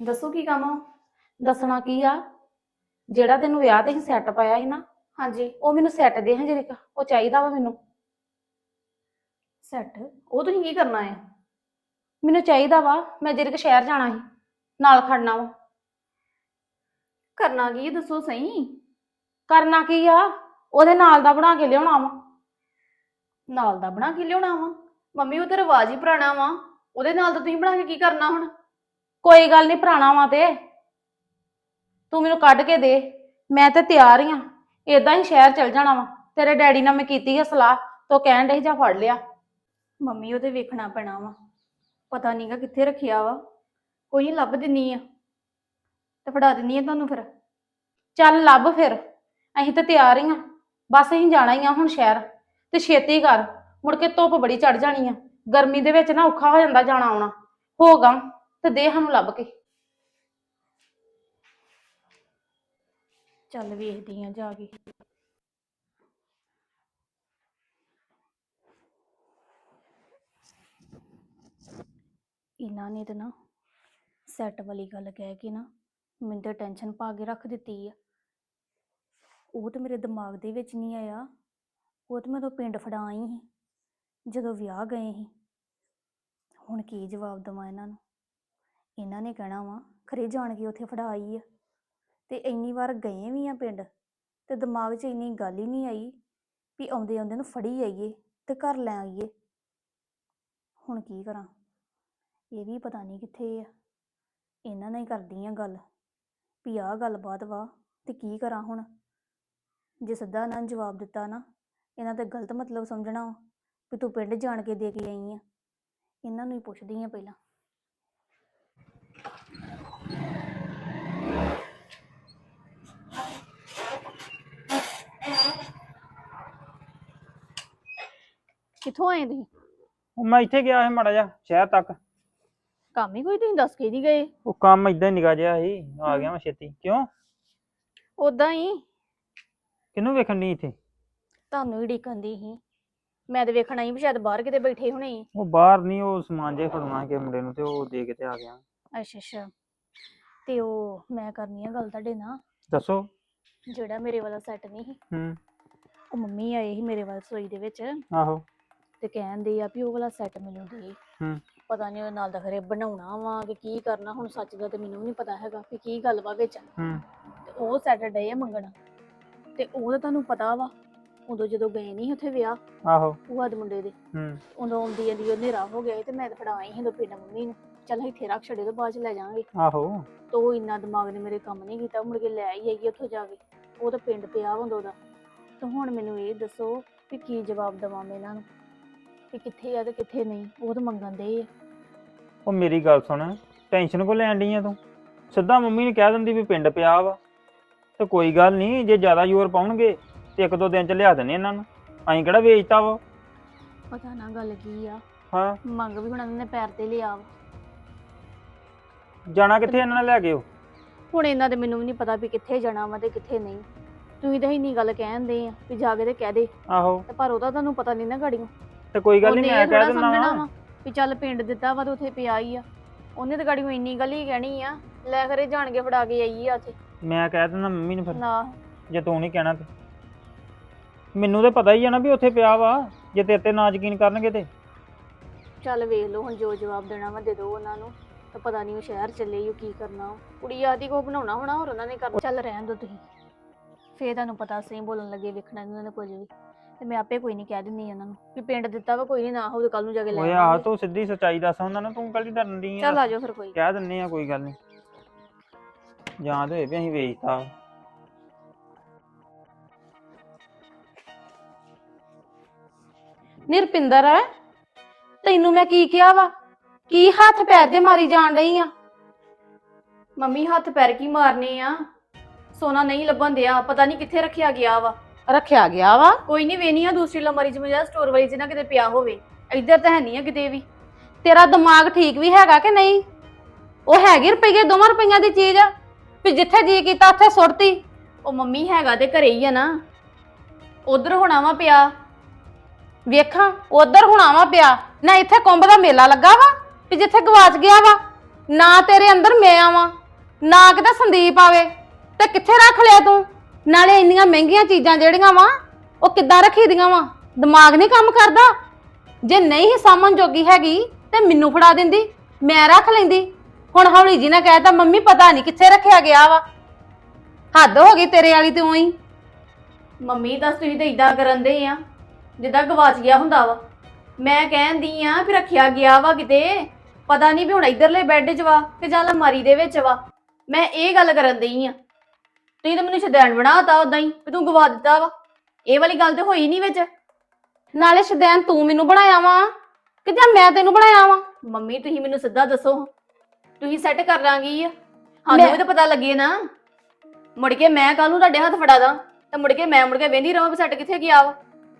ਦੱਸੋ ਕੀ ਕੰਮ ਆ? ਦੱਸਣਾ ਕੀ ਆ? ਜਿਹੜਾ ਤੈਨੂੰ ਵਿਆਹ ਤੇ ਹੀ ਸੈੱਟ ਪਾਇਆ ਸੀ ਨਾ ਹਾਂਜੀ। ਉਹ ਮੈਨੂੰ ਸੈੱਟ ਦੇ ਹਾਂ ਜਰੀਕ ਉਹ ਚਾਹੀਦਾ ਵਾ ਮੈਨੂੰ। ਸੈੱਟ ਉਹ ਤੁਸੀਂ ਕੀ ਕਰਨਾ ਹੈ ਮੈਨੂੰ ਚਾਹੀਦਾ ਵਾ ਮੈਂ ਜਰੀਕ ਸ਼ਹਿਰ ਜਾਣਾ ਸੀ ਨਾਲ ਖੜਨਾ ਵਾ। ਕਰਨਾ ਕੀ ਦੱਸੋ ਸਹੀ। ਕਰਨਾ ਕੀ ਆ? ਉਹਦੇ ਨਾਲ ਦਾ ਬਣਾ ਕੇ ਲਿਆਉਣਾ ਵਾ। ਨਾਲ ਦਾ ਬਣਾ ਕੇ ਲਿਆਉਣਾ ਵਾ? ਮੰਮੀ ਉਹ ਤੇ ਰਿਵਾਜ ਹੀ ਪੁਰਾਣਾ ਵਾ। ਉਹਦੇ ਨਾਲ ਤਾਂ ਤੁਸੀਂ ਬਣਾ ਕੇ ਕੀ ਕਰਨਾ ਹੁਣ? ਕੋਈ ਗੱਲ ਨਹੀਂ ਪੁਰਾਣਾ ਵਾ ਤੇ। ਤੂੰ ਮੈਨੂੰ ਕੱਢ ਕੇ ਦੇ। ਮੈਂ ਤੇ ਤਿਆਰ ਹੀ ਆ। ਏਦਾਂ ਹੀ ਸ਼ਹਿਰ ਚਲ ਜਾਣਾ ਵਾ। ਤੇਰੇ ਡੈਡੀ ਨਾਲ ਮੈਂ ਕੀਤੀ ਹੈ ਸਲਾਹ। ਤੋ ਕਹਿਣ ਦੇ ਜਾ ਫੜ ਲਿਆ। ਮੰਮੀ ਉਹ ਤੇ ਵੇਖਣਾ ਪੈਣਾ ਵਾ। ਪਤਾ ਨਹੀਂਗਾ ਕਿੱਥੇ ਰੱਖਿਆ ਵਾ। ਕੋਈ ਲੱਭ ਦਿੰਨੀ ਆ। ਤੇ ਫੜਾ ਦਿੰਨੀ ਆ ਤੁਹਾਨੂੰ ਫਿਰ। ਚੱਲ ਲੱਭ ਫਿਰ। ਅਸੀਂ ਤਾਂ ਤਿਆਰ ਹੀ ਆ। ਬਸ ਅਸੀਂ ਜਾਣਾ ਹੀ ਆ ਹੁਣ ਸ਼ਹਿਰ, ਤੇ ਛੇਤੀ ਕਰ, ਮੁੜ ਕੇ ਧੁੱਪ ਬੜੀ ਚੜ ਜਾਣੀ ਆ, ਗਰਮੀ ਦੇ ਵਿੱਚ ਨਾ ਔਖਾ ਹੋ ਜਾਂਦਾ ਜਾਣਾ ਆਉਣਾ ਹੋਗਾ ਤੇ ਦੇ ਸਾਨੂੰ ਲੱਭ ਕੇ। ਚੱਲ ਵੇਖਦੀ ਆ ਜਾ ਕੇ। ਇਹਨਾਂ ਨੇ ਤਾਂ ਨਾ ਸੈੱਟ ਵਾਲੀ ਗੱਲ ਕਹਿ ਕੇ ਨਾ ਮੈਨੂੰ ਤਾਂ ਟੈਨਸ਼ਨ ਪਾ ਕੇ ਰੱਖ ਦਿੱਤੀ ਆ। ਉਹ ਤਾਂ ਮੇਰੇ ਦਿਮਾਗ ਦੇ ਵਿੱਚ ਨਹੀਂ ਆਇਆ। ਉਹ ਤਾਂ ਮੈਂ ਉਦੋਂ ਪਿੰਡ ਫੜਾ ਆਈ ਸੀ, ਜਦੋਂ ਵਿਆਹ ਗਏ ਸੀ। ਹੁਣ ਕੀ ਜਵਾਬ ਦੇਵਾਂ ਇਹਨਾਂ ਨੂੰ? ਇਹਨਾਂ ਨੇ ਕਹਿਣਾ ਵਾ, ਖਰੇ ਜਾਣ ਕੇ ਉੱਥੇ ਫੜਾ ਆਈ ਆ। ਤੇ ਇੰਨੀ ਵਾਰ ਗਏ ਵੀ ਆ ਪਿੰਡ, ਤੇ ਦਿਮਾਗ 'ਚ ਇੰਨੀ ਗੱਲ ਹੀ ਨਹੀਂ ਆਈ ਵੀ ਆਉਂਦੇ ਆਉਂਦੇ ਨੂੰ ਫੜੀ ਆਈਏ ਤੇ ਘਰ ਲੈ ਆਈਏ। ਹੁਣ ਕੀ ਕਰਾਂ? ਇਹ ਵੀ ਪਤਾ ਨਹੀਂ ਕਿੱਥੇ ਆ। ਇਹਨਾਂ ਨਾਲ ਹੀ ਕਰਦੀ ਆ ਗੱਲ ਵੀ ਆਹ ਗੱਲਬਾਤ ਵਾ ਤੇ ਕੀ ਕਰਾਂ ਹੁਣ? ਜੇ ਸਿੱਧਾ ਇਹਨਾਂ ਨੂੰ ਜਵਾਬ ਦਿੱਤਾ ਨਾ ਇਹਨਾਂ ਤੇ ਗਲਤ ਮਤਲਬ ਸਮਝਣਾ ਵਾ ਵੀ ਤੂੰ ਪਿੰਡ ਜਾਣ ਕੇ ਦੇ ਕੇ ਆਈ ਆ। ਇਹਨਾਂ ਨੂੰ ਹੀ ਪੁੱਛਦੀ ਆ ਪਹਿਲਾਂ। ਕਿੱਥੋਂ ਆਏ ਤੁਸੀਂ? ਮੈਂ ਇੱਥੇ ਗਿਆ ਸੀ ਮਾੜਾ ਜਿਹਾ ਸ਼ਹਿਰ ਤੱਕ। ਕੰਮ ਹੀ ਕੋਈ ਤੁਸੀਂ ਦੱਸ ਕੇ ਨਹੀਂ ਗਏ? ਉਹ ਕੰਮ ਇਦਾਂ ਹੀ ਨਿਕਾ ਜਿਹਾ ਸੀ ਆ ਗਿਆ ਮੈਂ ਛੇਤੀ। ਕਿਉਂ? ਉਦਾਂ ਹੀ। ਕਿਹਨੂੰ ਵੇਖਣ ਨਹੀਂ ਇੱਥੇ? ਤੁਹਾਨੂੰ ਹੀ ਡੀਕਣ ਦੀ ਸੀ। ਮੈਂ ਤੇ ਵੇਖਣਾ ਹੀ ਵੀ ਸ਼ਾਇਦ ਬਾਹਰ ਕਿਤੇ ਬੈਠੇ ਹੋਣੇ ਸੀ। ਉਹ ਬਾਹਰ ਨਹੀਂ ਉਹ ਸਮਾਨ ਜੇ ਖੜਨਾ ਕਿ ਮੁੰਡੇ ਨੂੰ ਤੇ ਉਹ ਦੇ ਕੇ ਤੇ ਆ ਗਿਆ। ਅੱਛਾ ਅੱਛਾ। ਤੇ ਉਹ ਮੈਂ ਕਰਨੀ ਆ ਗੱਲ ਤੁਹਾਡੇ ਨਾਲ। ਦੱਸੋ। ਜਿਹੜਾ ਮੇਰੇ ਵਾਲਾ ਸੈੱਟ ਨਹੀਂ ਸੀ। ਹੂੰ। ਉਹ ਮੰਮੀ ਆਏ ਸੀ ਮੇਰੇ ਵੱਲ ਰਸੋਈ ਦੇ ਵਿੱਚ। ਆਹੋ। ਤੇ ਕਹਿੰਦੇ ਆ ਵੀ ਉਹ ਵਾਲਾ ਸੈੱਟ ਮੈਨੂੰ ਦੇ। ਹੂੰ। ਪਤਾ ਨਹੀਂ ਉਹ ਨਾਲ ਦਾ ਖਰੇ ਬਣਾਉਣਾ ਵਾ ਕਿ ਕੀ ਕਰਨਾ ਹੁਣ ਸੱਚ ਦਾ ਤੇ ਮੈਨੂੰ ਵੀ ਨਹੀਂ ਪਤਾ ਹੈਗਾ ਵੀ ਕੀ ਗੱਲ ਵਾ ਵਿੱਚ। ਹੂੰ। ਤੇ ਉਹ ਸੈੱਟ ਡੇ ਆ ਮੰਗਣਾ। ਤੇ ਉਹ ਤਾਂ ਤੁਹਾਨੂੰ ਪਤਾ ਵਾ ਉਦੋਂ ਜਦੋਂ ਗਏ ਨਹੀਂ ਉੱਥੇ ਵਿਆਹ ਆਹੋ। ਭੂਆ ਦੇ ਮੁੰਡੇ ਦੇ। ਹੂੰ। ਉਦੋਂ ਆਉਂਦੀ ਜਾਂਦੀ ਉਹ ਹਨੇਰਾ ਹੋ ਗਿਆ ਸੀ ਤੇ ਮੈਂ ਤਾਂ ਫੜਾ ਆਈ ਸੀ ਦੋ ਪਿੰਡ ਮੰਮੀ ਨੂੰ। ਚੱਲ ਇੱਥੇ ਰੱਖ ਛੱਡੇ ਤੇ ਬਾਅਦ ਚ ਲੈ ਜਾਵਾਂਗੇ। ਆਹੋ। ਤੋ ਇੰਨਾ ਦਿਮਾਗ ਨੇ ਮੇਰੇ ਕੰਮ ਨਹੀਂ ਕੀਤਾ ਮੁੜ ਕੇ ਲੈ ਆਈ ਆਈ ਉੱਥੋਂ ਜਾ ਕੇ। ਉਹ ਤਾਂ ਪਿੰਡ ਪਿਆ ਹੁੰਦਾ ਉਹਦਾ ਤਾਂ ਹੁਣ ਮੈਨੂੰ ਇਹ ਦੱਸੋ ਵੀ ਕੀ ਜਵਾਬ ਦਵਾਂ ਮੈਂ ਇਹਨਾਂ ਨੂੰ? ਵੀ ਕਿੱਥੇ ਆ ਤੇ ਕਿੱਥੇ ਨਹੀਂ ਉਹ ਤਾਂ ਮੰਗਣ ਦੇ ਆ। ਉਹ ਮੇਰੀ ਗੱਲ ਸੁਣ ਟੈਨਸ਼ਨ ਕੋ ਲੈਣ ਡਈ ਆ ਤੂੰ? ਸਿੱਧਾ ਮੰਮੀ ਨੇ ਕਹਿ ਦਿੰਦੀ ਵੀ ਪਿੰਡ ਪਿਆ ਵਾ। ਤੇ ਕੋਈ ਗੱਲ ਨਹੀਂ ਜੇ ਜ਼ਿਆਦਾ ਜ਼ੋਰ ਪਾਉਣਗੇ ਤੇ ਇੱਕ ਦੋ ਦਿਨ ਚ ਲਿਆ ਦੇਣੇ ਇਹਨਾਂ ਨੂੰ। ਅਸੀਂ ਕਿਹੜਾ ਵੇਚਤਾ ਵਾ? ਪਤਾ ਨਾ ਗੱਲ ਕੀ ਆ। ਹਾਂ। ਮੰਗ ਵੀ ਹੁਣ ਉਹਨਾਂ ਨੇ ਪੈਰ ਤੇ ਲਿਆ ਵਾ। ਜਾਣਾ ਕਿੱਥੇ ਇਹਨਾਂ ਨਾਲ ਲੈ ਕੇ ਉਹ? ਹੁਣ ਇਹਨਾਂ ਦੇ ਮੈਨੂੰ ਵੀ ਨਹੀਂ ਪਤਾ ਵੀ ਕਿੱਥੇ ਜਾਣਾ ਵਾ ਤੇ ਕਿੱਥੇ ਨਹੀਂ। ਤੁਸੀਂ ਤਾਂ ਇੰਨੀ ਗੱਲ ਕਹਿੰਦੇ ਆ ਵੀ ਜਾ ਕੇ ਤੇ ਕਹਿ ਦੇ। ਆਹੋ। ਤੇ ਪਰ ਉਹਦਾ ਤੁਹਾਨੂੰ ਪਤਾ ਨਹੀਂ ਨਾ ਗਾੜੀਆਂ ਤੇ ਕੋਈ ਗੱਲ ਨਹੀਂ ਮੈਂ ਕਹਿ ਦਿੰਦਾ ਵਾਂ। ਵਾ ਵੀ ਚੱਲ ਪਿੰਡ ਦਿੱਤਾ ਵਾ ਤੇ ਉੱਥੇ ਪਿਆ ਹੀ ਆ। ਉਹਨੇ ਤਾਂ ਗਾੜੀਆਂ ਇੰਨੀ ਗੱਲ ਹੀ ਕਹਿਣੀ ਆ। ਲੈ ਖਰੇ ਜਾਣ ਕੇ ਫੜਾ ਕੇ ਆਈ ਆ ਉੱਥੇ। ਮੈਂ ਕਹਿ ਦਿੰਦਾ ਮੰਮੀ ਨੂੰ ਫਿਰ। ਨਾ। ਜੇ ਤੂੰ ਨਹੀਂ ਕਹਿਣਾ ਤੇ। ਮੈਨੂੰ ਤੇ ਪਤਾ ਹੀ ਆ ਨਾ ਵੀ ਉੱਥੇ ਪਿਆ ਵਾ ਜੇ ਤੇਰੇ ਤੇ ਨਾ ਯਕੀਨ ਕਰਨਗੇ ਤੇ। ਚੱਲ ਵੇਖ ਲਓ ਹੁਣ ਜੋ ਜਵਾਬ ਦੇਣਾ ਵਾ ਦੇ ਦਿਓ ਉਹਨਾਂ ਨੂੰ। ਤਾਂ ਪਤਾ ਨਹੀਂ ਉਹ ਸ਼ਹਿਰ ਚੱਲੇ ਹੀ ਕੀ ਕਰਨਾ ਉਹ। ਕੁੜੀ ਆਦੀ ਕੋ ਬਣਾਉਣਾ ਹੋਣਾ ਹੋਰ ਉਹਨਾਂ ਨੇ ਕਰਨਾ। ਚੱਲ ਰਹਿਣ ਦੋ ਤੁਸੀਂ। ਫੇਰ ਤੁਹਾਨੂੰ ਪਤਾ ਸਹੀ ਬੋਲਣ ਲੱਗੇ ਵੇਖਣਾ ਨੀ ਉਹਨਾਂ ਨੇ ਕੁਝ ਵੀ। ਤੇ ਮੈਂ ਆਪੇ ਕੋਈ ਨਹੀਂ ਕਹਿ ਦਿੰਦੀ ਉਹਨਾਂ ਨੂੰ ਵੀ ਪਿੰਡ ਦਿੱਤਾ ਵਾ ਕੋਈ ਨਹੀਂ ਨਾ ਹੋਊ ਕੱਲ ਨੂੰ ਜਾ ਕੇ ਲੈ ਓਏ ਆਹ ਆਵਾਂਗੇ। ਤੂੰ ਸਿੱਧੀ ਸੱਚਾਈ ਦੱਸ ਉਹਨਾਂ ਨੂੰ ਤੂੰ ਕੱਲੀ ਡਰਨ ਦੀ ਚੱਲ ਆ ਜਾਓ ਫਿਰ ਕੋਈ। ਕਹਿ ਦਿੰਨੇ ਆ ਕੋਈ ਗੱਲ ਨਹੀਂ। ਜਾਂ ਤੇ ਹੋਏ ਵੀ ਅਸੀਂ ਵੇਚਤਾ। ਨਿਰਪਿੰਦਰ ਤੈਨੂੰ ਮੈਂ ਕੀ ਕਿਹਾ ਵਾ? ਕੀ ਹੱਥ ਪੈਰ ਦੇ ਮਾਰੀ ਜਾਣ ਰਹੀ ਆ? ਮੰਮੀ ਹੱਥ ਪੈਰ ਕੀ ਮਾਰਨੇ ਆ? ਸੋਨਾ ਨਹੀਂ ਲੱਭਣ ਦਿਆ ਪਤਾ ਨਹੀਂ ਕਿੱਥੇ ਰੱਖਿਆ ਗਿਆ ਵਾ। ਰੱਖਿਆ ਗਿਆ ਵਾ? ਕੋਈ ਨਹੀਂ ਵੇਨੀ ਆ ਦੂਸਰੀ ਲੰਮਾਰੀ ਚ ਮੁਝੇ ਸਟੋਰ ਵਾਲੀ ਚ ਨਾ ਕਿਤੇ ਪਿਆ ਹੋਵੇ। ਇੱਧਰ ਤਾਂ ਹੈ ਨਹੀਂ ਆ ਕਿਤੇ ਵੀ। ਤੇਰਾ ਦਿਮਾਗ ਠੀਕ ਵੀ ਹੈਗਾ ਕਿ ਨਹੀਂ? ਉਹ ਹੈਗੀ ਰੁਪਈਏ ਦੋਵਾਂ ਰੁਪਈਆਂ ਦੀ ਚੀਜ਼। ਵੀ ਜਿੱਥੇ ਜੀ ਕੀਤਾ ਉੱਥੇ ਸੁੱਟਤੀ। ਉਹ ਮੰਮੀ ਹੈਗਾ ਤੇ ਘਰੇ ਹੀ ਆ ਨਾ। ਉਧਰ ਹੋਣਾ ਵਾ ਪਿਆ। ਵੇਖਾਂ, ਉਧਰ ਹੁਣਾਵਾ ਪਿਆ। ਨਾ ਇੱਥੇ ਕੁੰਭ ਦਾ ਮੇਲਾ ਲੱਗਾ ਵਾ, ਵੀ ਜਿੱਥੇ ਗਵਾਚ ਗਿਆ ਵਾ, ਨਾ ਤੇਰੇ ਅੰਦਰ ਮੈਂ ਆਵਾਂ, ਨਾ ਕਿਤੇ ਸੰਦੀਪ ਆਵੇ। ਤੇ ਕਿੱਥੇ ਰੱਖ ਲਿਆ ਤੂੰ? ਨਾਲੇ ਇੰਨੀਆਂ ਮਹਿੰਗੀਆਂ ਚੀਜ਼ਾਂ ਜਿਹੜੀਆਂ ਵਾ, ਉਹ ਕਿੱਦਾਂ ਰੱਖੀ ਦੀਆਂ ਵਾ? ਦਿਮਾਗ ਨਹੀਂ ਕੰਮ ਕਰਦਾ। ਜੇ ਨਹੀਂ ਹੀ ਸਾਮਨ ਜੋਗੀ ਹੈਗੀ, ਤੇ ਮੈਨੂੰ ਫੜਾ ਦਿੰਦੀ, ਮੈਂ ਰੱਖ ਲੈਂਦੀ। ਹੁਣ ਹੌਲੀ ਜੀ ਨੇ ਕਹਿਤਾ ਮੰਮੀ ਪਤਾ ਨਹੀਂ ਕਿੱਥੇ ਰੱਖਿਆ ਗਿਆ ਵਾ। ਹੱਦ ਹੋ ਗਈ ਤੇਰੇ ਵਾਲੀ ਤੇ ਉਹੀ। ਮੰਮੀ ਦੱਸ ਤੁਸੀਂ ਤਾਂ ਇਦਾਂ ਕਰਨ ਦੇ ਆ ਜਿੱਦਾਂ ਗਵਾਚ ਗਿਆ ਹੁੰਦਾ ਵਾ। ਮੈਂ ਕਹਿੰਦੀ ਆ ਵੀ ਰੱਖਿਆ ਗਿਆ ਵਾ ਕਿਤੇ ਪਤਾ ਨਹੀਂ ਵੀ ਹੁਣ ਇਧਰਲੇ ਬੈੱਡ 'ਚ ਵਾ ਕਿ ਜਾਂ ਅਲਮਾਰੀ ਦੇ ਵਿੱਚ ਵਾ। ਮੈਂ ਇਹ ਗੱਲ ਕਰਨ ਦਈ ਆ। ਤੁਸੀਂ ਤਾਂ ਮੈਨੂੰ ਸ਼ਦੈਣ ਬਣਾਤਾ ਉਦਾਂ ਹੀ ਵੀ ਤੂੰ ਗਵਾ ਦਿੱਤਾ ਵਾ। ਇਹ ਵਾਲੀ ਗੱਲ ਤੇ ਹੋਈ ਨਹੀਂ ਵਿੱਚ। ਨਾਲੇ ਸ਼ਦੈਨ ਤੂੰ ਮੈਨੂੰ ਬਣਾਇਆ ਵਾ ਕਿ ਜਾਂ ਮੈਂ ਤੈਨੂੰ ਬਣਾਇਆ ਵਾ? ਮੰਮੀ ਤੁਸੀਂ ਮੈਨੂੰ ਸਿੱਧਾ ਦੱਸੋ। ਤੁਸੀਂ ਸੈੱਟ ਕਰ ਲਾਂਗੀ ਆ। ਸਾਨੂੰ ਵੀ ਤਾਂ ਪਤਾ ਲੱਗੇ ਨਾ। ਮੁੜ ਕੇ ਮੈਂ ਕੱਲ ਨੂੰ ਤੁਹਾਡੇ ਹੱਥ ਫੜਾ ਦਾਂ ਤੇ ਮੁੜ ਕੇ ਮੈਂ ਮੁੜ ਕੇ ਵੇਂਦੀ ਰਹਾਂ ਵੀ ਸੈੱਟ ਕਿੱਥੇ ਗਿਆ ਵਾ।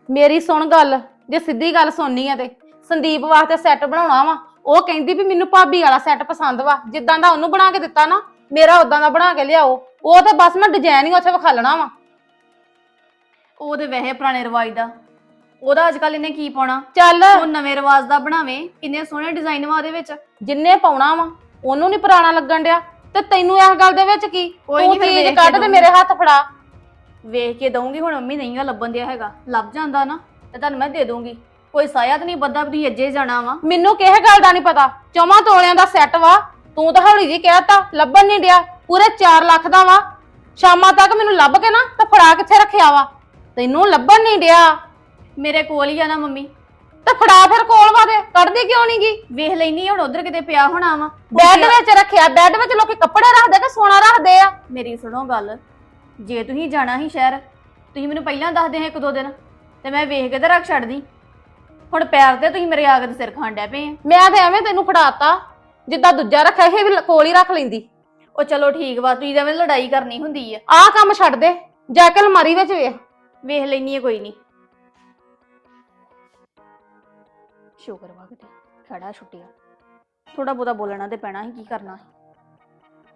ਮੇਰੀ ਸੁਣ ਗੱਲ ਜੇ ਸਿੱਧੀ ਗੱਲ ਸੁਣਨੀ ਆ ਤੇ। ਸੰਦੀਪ ਵਾਸਤੇ ਸੈੱਟ ਬਣਾਉਣਾ ਵਾ ਉਹ ਕਹਿੰਦੀ ਵੀ ਮੈਨੂੰ ਭਾਬੀ ਵਾਲਾ ਸੈੱਟ ਪਸੰਦ ਵਾ। ਜਿੱਦਾਂ ਦਾ ਉਹਨੂੰ ਬਣਾ ਕੇ ਦਿੱਤਾ ਨਾ ਮੇਰਾ ਉਦਾਂ ਦਾ ਬਣਾ ਕੇ ਲਿਆਓ। ਉਹ ਤੇ ਬਸ ਮੈਂ ਡਿਜ਼ਾਈਨ ਹੀ ਉੱਥੇ ਵਿਖਾਲਣਾ ਵਾ। ਉਹ ਤੇ ਵੈਸੇ ਪੁਰਾਣੇ ਰਿਵਾਜ ਦਾ। ਉਹਦਾ ਅੱਜ ਕੱਲ ਇਹਨੇ ਕੀ ਪਾਉਣਾ? ਚੱਲ। ਉਹ ਨਵੇਂ ਰਿਵਾਜ ਦਾ ਬਣਾਵੇ ਕਿੰਨੇ ਸੋਹਣੇ ਡਿਜ਼ਾਈਨ ਵਾ ਉਹਦੇ ਵਿੱਚ। ਜਿੰਨੇ ਪਾਉਣਾ ਵਾ ਉਹਨੂੰ ਨਹੀਂ ਪੁਰਾਣਾ ਲੱਗਣ ਡਿਆ। ਤੇ ਤੈਨੂੰ ਇਸ ਗੱਲ ਦੇ ਵਿੱਚ ਕੀ? ਕੋਈ ਤੂੰ ਨੀ ਫਿਰ ਚੀਜ਼ ਵੇਖ ਕੇ ਕੱਢ ਤੇ ਦਊਂਗੀ। ਮੇਰੇ ਹੱਥ ਫੜਾ। ਵੇਖ ਕੇ ਦਊਂਗੀ ਹੁਣ ਮੰਮੀ ਨਹੀਂ ਗਾ ਲੱਭਣ ਦਿਆ ਹੈਗਾ। ਲੱਭ ਜਾਂਦਾ ਨਾ ਤੇ ਤੁਹਾਨੂੰ ਮੈਂ ਦੇ ਦਊਂਗੀ। ਕੋਈ ਸਾਇਆ ਤਾਂ ਨਹੀਂ ਬੱਦਾ ਵੀ ਤੁਸੀਂ ਅੱਜੇ ਜਾਣਾ ਵਾ। ਮੈਨੂੰ ਕਿਸੇ ਗੱਲ ਦਾ ਨਹੀਂ ਪਤਾ। ਚੌਵਾਂ ਤੋਲਿਆਂ ਦਾ ਸੈੱਟ ਵਾ। ਤੂੰ ਤਾਂ ਹੌਲੀ ਜੀ ਕਹਿਤਾ ਲੱਭਣ ਨਹੀਂ ਡਿਆ। ਪੂਰੇ 4 ਲੱਖ ਦਾ ਵਾ। ਸ਼ਾਮਾਂ ਤੱਕ ਮੈਨੂੰ ਲੱਭ ਕੇ ਨਾ ਤੇ ਫੜਾ ਕਿੱਥੇ ਰੱਖਿਆ ਵਾ? ਤੈਨੂੰ ਲੱਭਣ ਨਹੀਂ ਡਿਆ। ਮੇਰੇ ਕੋਲ ਹੀ ਆ ਨਾ ਮੰਮੀ। ਤੇ ਫੜਾ ਫਿਰ ਦੇ ਕੱਢਦੀ ਕਿਉਂ ਨਹੀਂ ਗਈ ਵੇਖ ਲੈਣੀ ਹੁਣ ਉਧਰ ਕਿਤੇ ਪਿਆ ਹੋਣਾ ਵਾ। ਬੈੱਡ ਵਿੱਚ ਰੱਖਿਆ ਬੈੱਡ ਵਿੱਚ ਲੋਕੀ ਕੱਪੜੇ ਰੱਖਦੇ ਕਿ ਸੋਨਾ ਰੱਖਦੇ ਆ। ਮੇਰੀ ਸੁਣੋ ਗੱਲ ਜੇ ਤੁਸੀਂ ਜਾਣਾ ਹੀ ਸ਼ਹਿਰ ਤੁਸੀਂ ਮੈਨੂੰ ਪਹਿਲਾਂ ਦੱਸ ਦੇ ਇੱਕ ਦੋ ਦਿਨ ਤੇ ਮੈਂ ਵੇਖ ਕੇ ਤੇ ਰੱਖ ਛੱਡਦੀ। ਹੁਣ ਪੈਰ ਤੇ ਤੁਸੀਂ ਮੇਰੇ ਆਗਤ ਸਿਰ ਖਾਣ ਡੈ ਪਏ ਆ। ਮੈਂ ਤੇ ਐਵੇਂ ਤੈਨੂੰ ਫੜਾਤਾ ਜਿੱਦਾਂ ਦੂਜਾ ਰੱਖਿਆ ਇਹ ਵੀ ਕੋਲ ਹੀ ਰੱਖ ਲੈਂਦੀ। ਉਹ ਚਲੋ ਠੀਕ ਵਾ ਤੁਸੀਂ ਤਾਂ ਐਵੇਂ ਲੜਾਈ ਕਰਨੀ ਹੁੰਦੀ ਆ। ਆਹ ਕੰਮ ਛੱਡ ਦੇ ਜਾ ਕੇ ਅਲਮਾਰੀ ਵਿੱਚ ਵੇਖ। ਵੇਖ ਲੈਣੀ ਆ ਕੋਈ ਨਹੀਂ ਸ਼ੁਕਰ ਵਾ ਕਿਤੇ, ਖੜਾ ਛੁੱਟਿਆ। ਥੋੜਾ ਬਹੁਤਾ ਬੋਲਣਾ ਤੇ ਪੈਣਾ ਹੀ ਕੀ ਕਰਨਾ ਸੀ।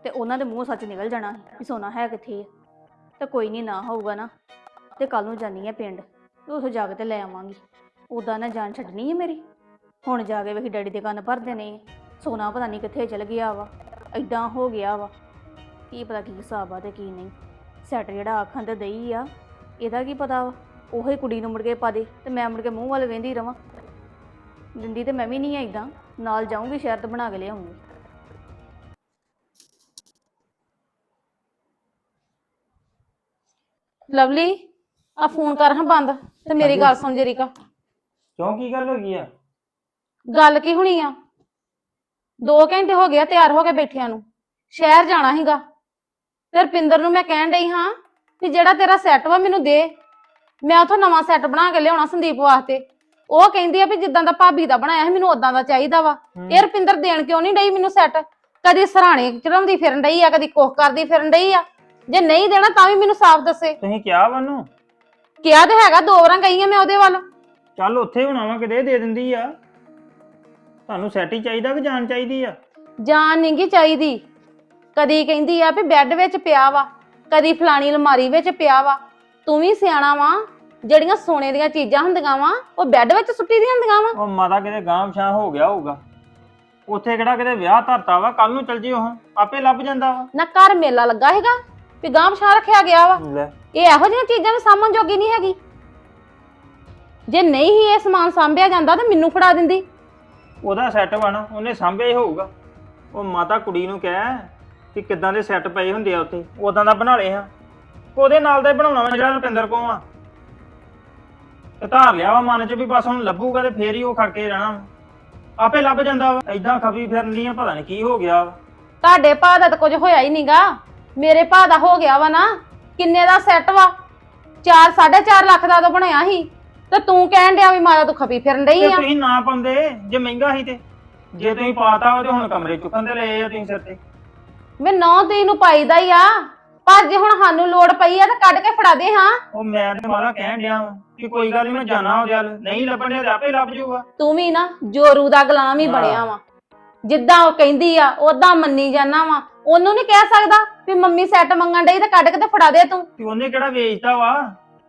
ਤੇ ਉਹਨਾਂ ਦੇ ਮੂੰਹ ਸੱਚ ਨਿਕਲ ਜਾਣਾ ਸੀ ਵੀ ਸੋਨਾ ਹੈ ਕਿੱਥੇ ਆ। ਤੇ ਕੋਈ ਨਹੀਂ ਨਾ ਹੋਊਗਾ ਨਾ। ਤੇ ਕੱਲ ਨੂੰ ਜਾਨੀ ਆ ਪਿੰਡ, ਤੇ ਉੱਥੋਂ ਜਾ ਕੇ ਤੇ ਲੈ ਆਵਾਂਗੀ। ਉਦਾਂ ਨਾ ਜਾਨ ਛੱਡਣੀ ਹੈ ਮੇਰੀ। ਹੁਣ ਜਾ ਕੇ ਵੇਖੀ ਡੈਡੀ ਦੇ ਕੰਨ ਭਰਦੇ ਨੇ। ਸੋਨਾ ਪਤਾ ਨਹੀਂ ਕਿੱਥੇ ਚਲ ਗਿਆ ਵਾ ਐਦਾਂ ਹੋ ਗਿਆ ਵਾ। ਕੀ ਪਤਾ ਕੀ ਹਿਸਾਬ ਆ ਤੇ ਕੀ ਨਹੀਂ। ਸੈਟ ਜਿਹੜਾ ਆਖਾਂ ਤੇ ਦਈ ਆ, ਇਹਦਾ ਕੀ ਪਤਾ ਵਾ। ਉਹੀ ਕੁੜੀ ਨੂੰ ਮੁੜ ਕੇ ਪਾ ਦੇ, ਤੇ ਮੈਂ ਮੁੜ ਕੇ ਮੂੰਹ ਵੱਲ ਵੇਂਦੀ ਰਵਾਂ। ਦਿੰਦੀ ਤੇ ਮੈਂ ਵੀ ਨਹੀਂ ਐਦਾਂ ਨਾਲ ਜਾਊਂਗੀ ਸ਼ਹਿਰ ਤੇ ਬਣਾ ਕੇ ਲਿਆਉਂਗੀ ਲਵਲੀ ਆ ਫੋਨ ਕਰ ਹਾਂ ਬੰਦ ਤੇ ਮੇਰੀ ਗੱਲ ਸੁਣ ਜਰੀਕਾ। ਕਿਉਂ ਕੀ ਗੱਲ ਹੋ ਗਈ ਆ? ਗੱਲ ਕੀ ਹੋਣੀ ਆ? 2 ਘੰਟੇ ਹੋ ਗਿਆ ਤਿਆਰ ਹੋ ਕੇ ਬੈਠਿਆਂ ਨੂੰ। ਸ਼ਹਿਰ ਜਾਣਾ ਸੀਗਾ। ਤੇ ਰਪਿੰਦਰ ਨੂੰ ਮੈਂ ਕਹਿਣ ਡਈ ਹਾਂ ਕਿ ਜਿਹੜਾ ਤੇਰਾ ਸੈੱਟ ਵਾ ਮੈਨੂੰ ਦੇ। ਮੈਂ ਉਥੋਂ ਨਵਾਂ ਸੈੱਟ ਬਣਾ ਕੇ ਲਿਆਉਣਾ ਸੰਦੀਪ ਵਾਸਤੇ। ਉਹ ਕਹਿੰਦੀ ਆ ਵੀ ਜਿੱਦਾਂ ਦਾ ਭਾਬੀ ਦਾ ਬਣਾਇਆ ਸੀ ਮੈਨੂੰ ਉਦਾਂ ਦਾ ਚਾਹੀਦਾ ਵਾ। ਇਹ ਰਪਿੰਦਰ ਦੇਣ ਕਿਉਂ ਨਹੀਂ ਡਈ ਮੈਨੂੰ ਸੈੱਟ ਕਦੀ ਸਰਾਣੇ ਚੜਾਉਂਦੀ ਫਿਰਨ ਡਈ ਆ ਕਦੀ ਕੋਹ ਕਰਦੀ ਫਿਰਨ ਡਈ ਆ। ਜੇ ਨਹੀਂ ਦੇਣਾ ਤਾਂ ਵੀ ਮੈਨੂੰ ਸਾਫ਼ ਦੱਸੇ। ਤੁਸੀਂ ਕਿਹਾ ਵਾ ਉਹਨੂੰ? ਕਿਹਾ ਤੇ ਹੈਗਾ ਦੋ ਵਾਰਾਂ ਗਈ ਆ ਮੈਂ ਉਹਦੇ ਵੱਲ। ਚੱਲ ਉੱਥੇ ਹੋਣਾ ਵਾ ਕਿਤੇ ਦੇ ਦਿੰਦੀ ਆ। ਤੁਹਾਨੂੰ ਸੈਟ ਹੀ ਚਾਹੀਦਾ ਕਿ ਜਾਨ ਚਾਹੀਦੀ ਆ? ਜਾਨ ਨੀ ਗੀ ਚਾਹੀਦੀ। ਕਦੀ ਕਹਿੰਦੀ ਆ ਵੀ ਬੈੱਡ ਵਿੱਚ ਪਿਆ ਵਾ ਕਦੀ ਫਲਾਣੀ ਅਲਮਾਰੀ ਵਿੱਚ ਪਿਆ ਵਾ। ਤੂੰ ਵੀ ਸਿਆਣਾ ਵਾ। ਜਿਹੜੀਆਂ ਸੋਨੇ ਦੀਆਂ ਚੀਜ਼ਾਂ ਹੁੰਦੀਆਂ ਵਾ ਉਹ ਬੈੱਡ ਵਿੱਚ ਸੁੱਟੀ ਦੀਆਂ ਹੁੰਦੀਆਂ ਵਾ? ਉਹ ਮਾਤਾ ਕਿਤੇ ਗਾਂਵ ਛਾਂ ਹੋ ਗਿਆ ਹੋਊਗਾ। ਉੱਥੇ ਕਿਹੜਾ ਕਿਤੇ ਵਿਆਹ ਧਰਤਾ ਵਾ ਕੱਲ ਨੂੰ ਚਲ ਜੀ ਉਹ ਆਪੇ ਲੱਭ ਜਾਂਦਾ ਵਾ। ਨਾ ਘਰ ਮੇਲਾ ਲੱਗਾ ਹੈਗਾ ਵੀ ਗਾਂ ਪਛਾਣ ਰੱਖਿਆ ਗਿਆ ਵਾ। ਲੈ। ਇਹ ਇਹੋ ਜਿਹੀਆਂ ਚੀਜ਼ਾਂ ਵੀ ਸਾਂਭਣ ਜੋਗੀ ਨਹੀਂ ਹੈਗੀ। ਜੇ ਨਹੀਂ ਹੀ ਇਹ ਸਮਾਨ ਸਾਂਭਿਆ ਜਾਂਦਾ ਤਾਂ ਮੈਨੂੰ ਫੜਾ ਦਿੰਦੀ। ਉਹਦਾ ਸੈੱਟ ਵਾ ਨਾ ਉਹਨੇ ਸਾਂਭਿਆ ਹੀ ਹੋਊਗਾ। ਉਹ ਮਾਤਾ ਕੁੜੀ ਨੂੰ ਕਹਿ ਕਿ ਕਿੱਦਾਂ ਦੇ ਸੈੱਟ ਪਏ ਹੁੰਦੇ ਆ ਉੱਥੇ ਉਦਾਂ ਦਾ ਬਣਾ ਲਏ ਆ ਉਹਦੇ ਨਾਲ ਦਾ ਹੀ ਬਣਾਉਣਾ ਵਾ ਜਿਹੜਾ ਰੁਪਿੰਦਰ ਕੋਲ ਆ। ਤੇ ਧਾਰ ਲਿਆ ਵਾ ਮਨ ਚ ਵੀ ਬਸ ਹੁਣ ਲੱਭੂਗਾ ਤੇ ਫੇਰ ਹੀ ਉਹ ਖੜ ਕੇ ਰਹਿਣਾ ਵਾ। ਆਪੇ ਲੱਭ ਜਾਂਦਾ ਵਾ ਐਦਾਂ ਖਬੀ ਫਿਰਨ ਲੀਆਂ ਪਤਾ ਨਹੀਂ ਕੀ ਹੋ ਗਿਆ ਵਾ। ਤੁਹਾਡੇ ਭਾ ਦਾ ਤਾਂ ਕੁਝ ਹੋਇਆ ਹੀ ਨਹੀਂਗਾ ਮੇਰੇ ਭਾ ਦਾ ਹੋ ਗਿਆ ਵਾ ਨਾ ਕਿੰਨੇ ਦਾ ਸੈੱਟ ਵਾ? 4 4.5 ਲੱਖ ਦਾ ਤਾਂ ਬਣਾਇਆ ਸੀ। ਤੇ ਤੂੰ ਕਹਿਣ ਡਿਆ ਵੀ ਮਾਤਾ ਤੂੰ ਖਪੀ ਫਿਰਨ ਡਈ ਤੇ ਆ। ਤੁਸੀਂ ਨਾ ਪਾਉਂਦੇ ਜੇ ਮਹਿੰਗਾ ਸੀ ਤੇ। ਜੇ ਤੁਸੀਂ ਪਾਤਾ ਵਾ ਤੇ ਹੁਣ ਕਮਰੇ ਚੁੱਕਣ ਤੇ ਲਏ ਆ ਤੁਸੀਂ ਸਿਰ ਤੇ। ਵੇ ਨੌ ਤੀ ਨੂੰ ਪਾਈਦਾ ਹੀ ਆ। ਪਰ ਜੇ ਹੁਣ ਸਾਨੂੰ ਲੋੜ ਪਈ ਆ ਤਾਂ ਕੱਢ ਕੇ ਫੜਾ ਦੇ ਹਾਂ। ਉਹ ਮੈਂ ਤੇ ਮਾਰਾ ਕਹਿਣ ਡਿਆ ਵਾਂ ਕਿ ਕੋਈ ਗੱਲ ਨਹੀਂ ਮੈਂ ਜਾਣਾ ਉਹਦੇ ਵੱਲ ਨਹੀਂ ਲੱਭਣ ਡਿਆ ਤੇ ਆਪੇ ਲੱਭ ਜਾਊਗਾ ਤੂੰ ਵੀ ਨਾ ਜੋਰੂ ਦਾ ਗੁਲਾਮ ਹੀ ਹਾਂ। ਬਣਿਆ ਵਾ। ਜਿੱਦਾਂ ਉਹ ਕਹਿੰਦੀ ਆ ਉਦਾਂ ਮੰਨੀ ਜਾਣਾ ਵਾ। ਉਹਨੂੰ ਨਹੀਂ ਕਹਿ ਸਕਦਾ ਵੀ ਮੰਮੀ ਸੈੱਟ ਮੰਗਣ ਡਈ ਤਾਂ ਕੱਢ ਕੇ ਤੇ ਫੜਾ ਦੇ ਤੂੰ। ਤੇ ਉਹਨੇ ਕਿਹੜਾ ਵੇਚਤਾ ਵਾ?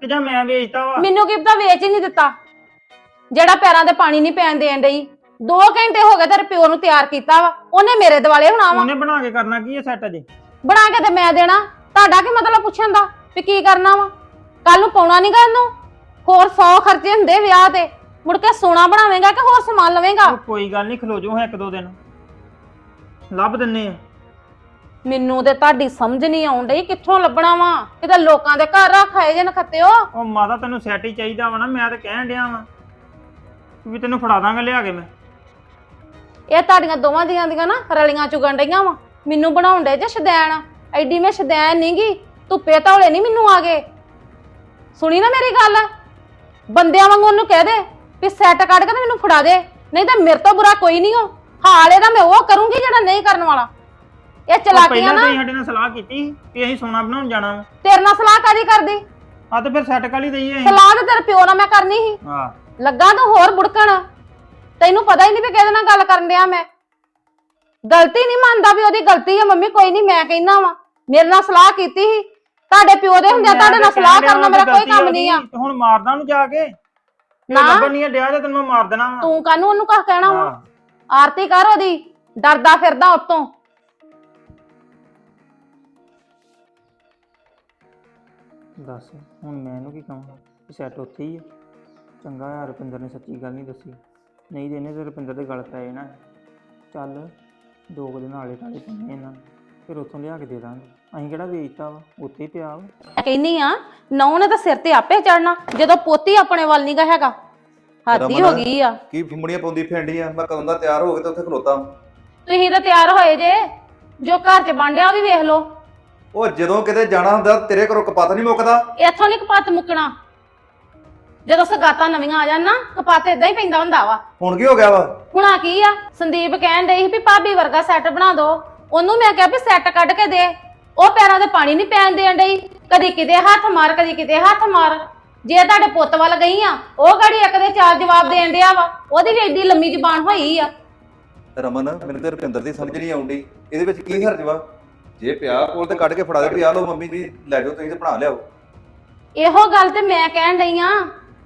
ਕਿ ਜਾਂ ਮੈਂ ਵੇਚਤਾ ਵਾ? ਮੈਨੂੰ ਕੀ ਪਤਾ ਵੇਚ ਹੀ ਨਹੀਂ ਦਿੱਤਾ। ਜਿਹੜਾ ਪੈਰਾਂ ਤੇ ਪਾਣੀ ਨਹੀਂ ਪੈਣ ਦੇਣ ਡਈ। 2 ਘੰਟੇ ਹੋ ਗਏ ਤੇਰੇ ਪਿਓ ਨੂੰ ਤਿਆਰ ਕੀਤਾ ਵਾ। ਉਹਨੇ ਮੇਰੇ ਦਿਵਾਲੇ ਹੋਣਾ ਵਾ। ਉਹਨੇ ਬਣਾ ਕੇ ਕਰਨਾ ਕੀ ਹੈ ਸੈੱਟ ਅਜੇ? ਬਣਾ ਕੇ ਤੇ ਮੈਂ ਦੇਣਾ। ਤੁਹਾਡਾ ਕੀ ਮਤਲਬ ਪੁੱਛਣ ਦਾ ਵੀ ਕੀ ਕਰਨਾ ਵਾ? ਕੱਲ ਨੂੰ ਪਾਉਣਾ ਨਹੀਂ ਗਾ ਇਹਨੂੰ? ਹੋਰ 100 ਖਰਚੇ ਹੁੰਦੇ ਵਿਆਹ ਤੇ। ਮੁੜ ਕੇ ਸੋਨਾ ਬਣਾਵੇਂਗਾ ਕਿ ਹੋਰ ਸਮਾਨ ਲਵੇਂਗਾ? ਉਹ ਕੋਈ ਗੱਲ ਨਹੀਂ ਖਲੋ ਜਾਓ ਇੱਕ ਦੋ ਦਿਨ। ਲੱਭ ਦਿੰਨੇ ਆ। ਮੈਨੂੰ ਤੇ ਤੁਹਾਡੀ ਸਮਝ ਨਹੀਂ ਆਉਣ ਡਈ ਕਿੱਥੋਂ ਲੱਭਣਾ ਵਾ? ਕਿਤੇ ਲੋਕਾਂ ਦੇ ਘਰ ਰੱਖਾਏ ਜੇ ਨਖੱਤਿਓ। ਉਹ ਮਾਤਾ ਤੈਨੂੰ ਸੈੱਟ ਹੀ ਚਾਹੀਦਾ ਵਾ ਨਾ ਮੈਂ ਤਾਂ ਕਹਿਣ ਡਿਆ ਵਾਂ। ਵੀ ਤੈਨੂੰ ਫੜਾ ਦਾਂਗਾ ਲਿਆ ਕੇ ਮੈਂ। ਇਹ ਤੁਹਾਡੀਆਂ ਦੋਵਾਂ ਦੀਆਂ ਦੀਆਂ ਨਾ ਰਲੀਆਂ ਚੁਗਣ ਡਈਆਂ ਵਾ। ਮੈਨੂੰ ਬਣਾਉਣ ਡੇ ਜੇ ਸ਼ਦੈਣ। ਐਡੀ ਮੈਂ ਸ਼ਦੈਣ ਨਹੀਂਗੀ ਧੁੱਪੇ ਧੌਲੇ ਨਹੀਂ ਮੈਨੂੰ ਆ ਗਏ। ਸੁਣੀ ਨਾ ਮੇਰੀ ਗੱਲ? ਬੰਦਿਆਂ ਵਾਂਗੂ ਉਹਨੂੰ ਕਹਿ ਦੇ ਵੀ ਸੈੱਟ ਕੱਢ ਕੇ ਤੇ ਮੈਨੂੰ ਫੜਾ ਦੇ ਨਹੀਂ ਤਾਂ ਮੇਰੇ ਤੋਂ ਬੁਰਾ ਕੋਈ ਨਹੀਂ ਹੋ ਹਾਲ ਇਹਦਾ ਮੈਂ ਉਹ ਕਰੂੰਗੀ ਜਿਹੜਾ ਨਹੀਂ ਕਰਨ ਵਾਲਾ। ਇਹ ਚਲਾਕੀਆਂ ਪਹਿਲਾਂ ਨਾ। ਤੁਸੀਂ ਸਾਡੇ ਨਾਲ ਸਲਾਹ ਕੀਤੀ ਕਿ ਅਸੀਂ ਸੋਨਾ ਬਣਾਉਣ ਜਾਣਾ। ਵਾ ਤੇਰੇ ਨਾਲ ਸਲਾਹ ਕਾਦੀ ਕਰਦੀ? ਆ ਤੇ ਫਿਰ ਸੈੱਟ ਕਾਲੀ ਦਈਏ ਅਸੀਂ? ਸਲਾਹ ਤੇ ਤੇਰੇ ਪਿਓ ਨਾਲ ਮੈਂ ਕਰਨੀ ਸੀ। ਹਾਂ। ਲੱਗਾ ਤੂੰ ਹੋਰ ਬੁੜਕਣ। ਤੈਨੂੰ ਪਤਾ ਹੀ ਨਹੀਂ ਵੀ ਕਿਹਦੇ ਨਾਲ ਗੱਲ ਕਰਨ ਡਿਆ ਮੈਂ। ਗਲਤੀ ਨਹੀਂ ਮੰਨਦਾ ਵੀ ਉਹਦੀ ਗਲਤੀ ਹੈ ਮੰਮੀ ਕੋਈ ਨਹੀਂ ਮੈਂ ਕਹਿਣਾ ਵਾ। ਮੇਰੇ ਨਾਲ ਸਲਾਹ ਕੀਤੀ ਸੀ। ਤੁਹਾਡੇ ਪਿਓ ਦੇ ਹੁੰਦਿਆਂ ਤੁਹਾਡੇ ਨਾਲ ਸਲਾਹ ਕਰਨਾ ਮੇਰਾ ਕੋਈ ਕੰਮ ਨਹੀਂ ਆ। ਤੇ ਹੁਣ ਮਾਰਦਾ ਉਹਨੂੰ ਜਾ ਕੇ। ਨਾ। ਨਾ। ਲੱਭਣ ਨਹੀਂ ਡਿਆ ਤੇ ਤੈਨੂੰ ਮੈਂ ਮਾਰ ਦੇਣਾ ਵਾ। ਤੂੰ ਕਾਹਨੂੰ ਉਹਨੂੰ ਕਹ ਕਹਿਣਾ ਵਾ? ਹਾਂ। ਆਰਤੀ ਕਰ ਉਹਦੀ। ਡਰਦਾ ਫਿਰਦਾ ਉਤੋਂ। ਦੱਸ ਹੁਣ ਮੈਂ ਇਹਨੂੰ ਕੀ ਕਹਾਂ ਸੈੱਟ ਉੱਥੇ ਹੀ ਆ। ਚੰਗਾ ਯਾਰ ਰੁਪਿੰਦਰ ਨੇ ਸੱਚੀ ਗੱਲ ਨਹੀਂ ਦੱਸੀ। ਨਹੀਂ ਤੇ ਇਹਨੇ ਤੇ ਰੁਪਿੰਦਰ ਦੇ ਗੱਲ ਪੈ ਜਾਣਾ। ਚੱਲ ਦੋ ਕੁ ਦਿਨ ਆਲੇ ਟਾਲੇ ਪੰਨੇ ਇਹਨਾਂ ਨੂੰ। ਫਿਰ ਉੱਥੋਂ ਲਿਆ ਕੇ ਦੇ ਦਾਂਗੇ। ਅਸੀਂ ਕਿਹੜਾ ਵੇਚਤਾ ਵਾ? ਉੱਥੇ ਹੀ ਪਿਆ ਵਾ। ਕਹਿੰਨੀ ਆ ਨੌ ਨੇ ਤਾਂ ਸਿਰ ਤੇ ਆਪੇ ਚੜਨਾ ਜਦੋਂ ਪੋਤੀ ਆਪਣੇ ਵੱਲ ਨਹੀਂ ਗਾ ਹੈਗਾ ਹੱਦੀ ਹੋ। ਗਈ ਆ। ਕੀ ਫੁੰਮੜੀਆਂ ਪਾਉਂਦੀ ਫੈਂਡੀਆਂ ਮੈਂ ਕਦੋਂ ਦਾ ਤਿਆਰ ਹੋ ਕੇ ਤੇ ਉੱਥੇ ਖਲੋਤਾ ਵਾਂ। ਤੁਸੀਂ ਤਾਂ ਤਿਆਰ ਹੋਏ ਜੇ। ਜੋ ਘਰ 'ਚ ਬਾਂਡਿਆ ਉਹ ਵੀ ਵੇਖ ਲਓ। ਉਹ ਜਦੋਂ ਕਿਤੇ ਜਾਣਾ ਹੁੰਦਾ ਤੇਰੇ ਘਰੋਂ ਕਪੱਤ ਨਹੀਂ ਮੁੱਕਦਾ। ਇੱਥੋਂ ਨਹੀਂ ਕਪੱਤ ਮੁੱਕਣਾ। ਜਦੋਂ ਸਗਾਤਾਂ ਨਵੀਆਂ ਆ ਜਾਣ ਨਾ ਕਪੱਤ ਇਦਾਂ ਹੀ ਪੈਂਦਾ ਹੁੰਦਾ ਵਾ। ਹੁਣ ਕੀ ਹੋ ਗਿਆ ਵਾ? ਹੁਣਾ ਕੀ ਆ? ਸੰਦੀਪ ਕਹਿਣ ਡਈ ਸੀ ਵੀ ਭਾਬੀ ਵਰਗਾ ਸੈੱਟ ਬਣਾ ਦਿਓ ਉਹਨੂੰ ਮੈਂ ਕਿਹਾ ਵੀ ਸੈੱਟ ਕੱਢ ਕੇ ਦੇ। ਉਹ ਪੈਰਾਂ ਤੇ ਪਾਣੀ ਨਹੀਂ ਪੈਣ ਦੇਣ ਡਈ। ਕਦੀ ਕਿਤੇ ਹੱਥ ਮਾਰ ਕਦੀ ਕਿਤੇ ਹੱਥ ਮਾਰ। ਜੇ ਤੁਹਾਡੇ ਪੁੱਤ ਵੱਲ ਗਈ ਆ ਉਹ ਗਾੜੀ ਇੱਕ ਦੇ ਚਾਰ ਜਵਾਬ ਦੇਣ ਡਿਆ ਵਾ। ਉਹਦੀ ਵੀ ਏਡੀ ਲੰਮੀ ਜ਼ੁਬਾਨ ਹੋਈ ਆ। ਰਮਨ ਮੈਨੂੰ ਤੇ ਰੁਪਿੰਦਰ ਦੀ ਸਮਝ ਨਹੀਂ ਆਉਂਦੀ। ਇਹਦੇ ਵਿੱਚ ਕੀ ਹਰਜ ਵਾ? ਜੇ ਪਿਆ ਕੋਲ ਤੇ ਕੱਢ ਕੇ ਫੜਾ ਦੇ ਵੀ ਆ ਲਓ ਮੰਮੀ ਜੀ ਲੈ ਜਾਓ ਤੁਸੀਂ ਤੇ ਬਣਾ ਲਿਆਓ। ਇਹੋ ਗੱਲ ਤੇ ਮੈਂ ਕਹਿਣ ਡਈ ਆ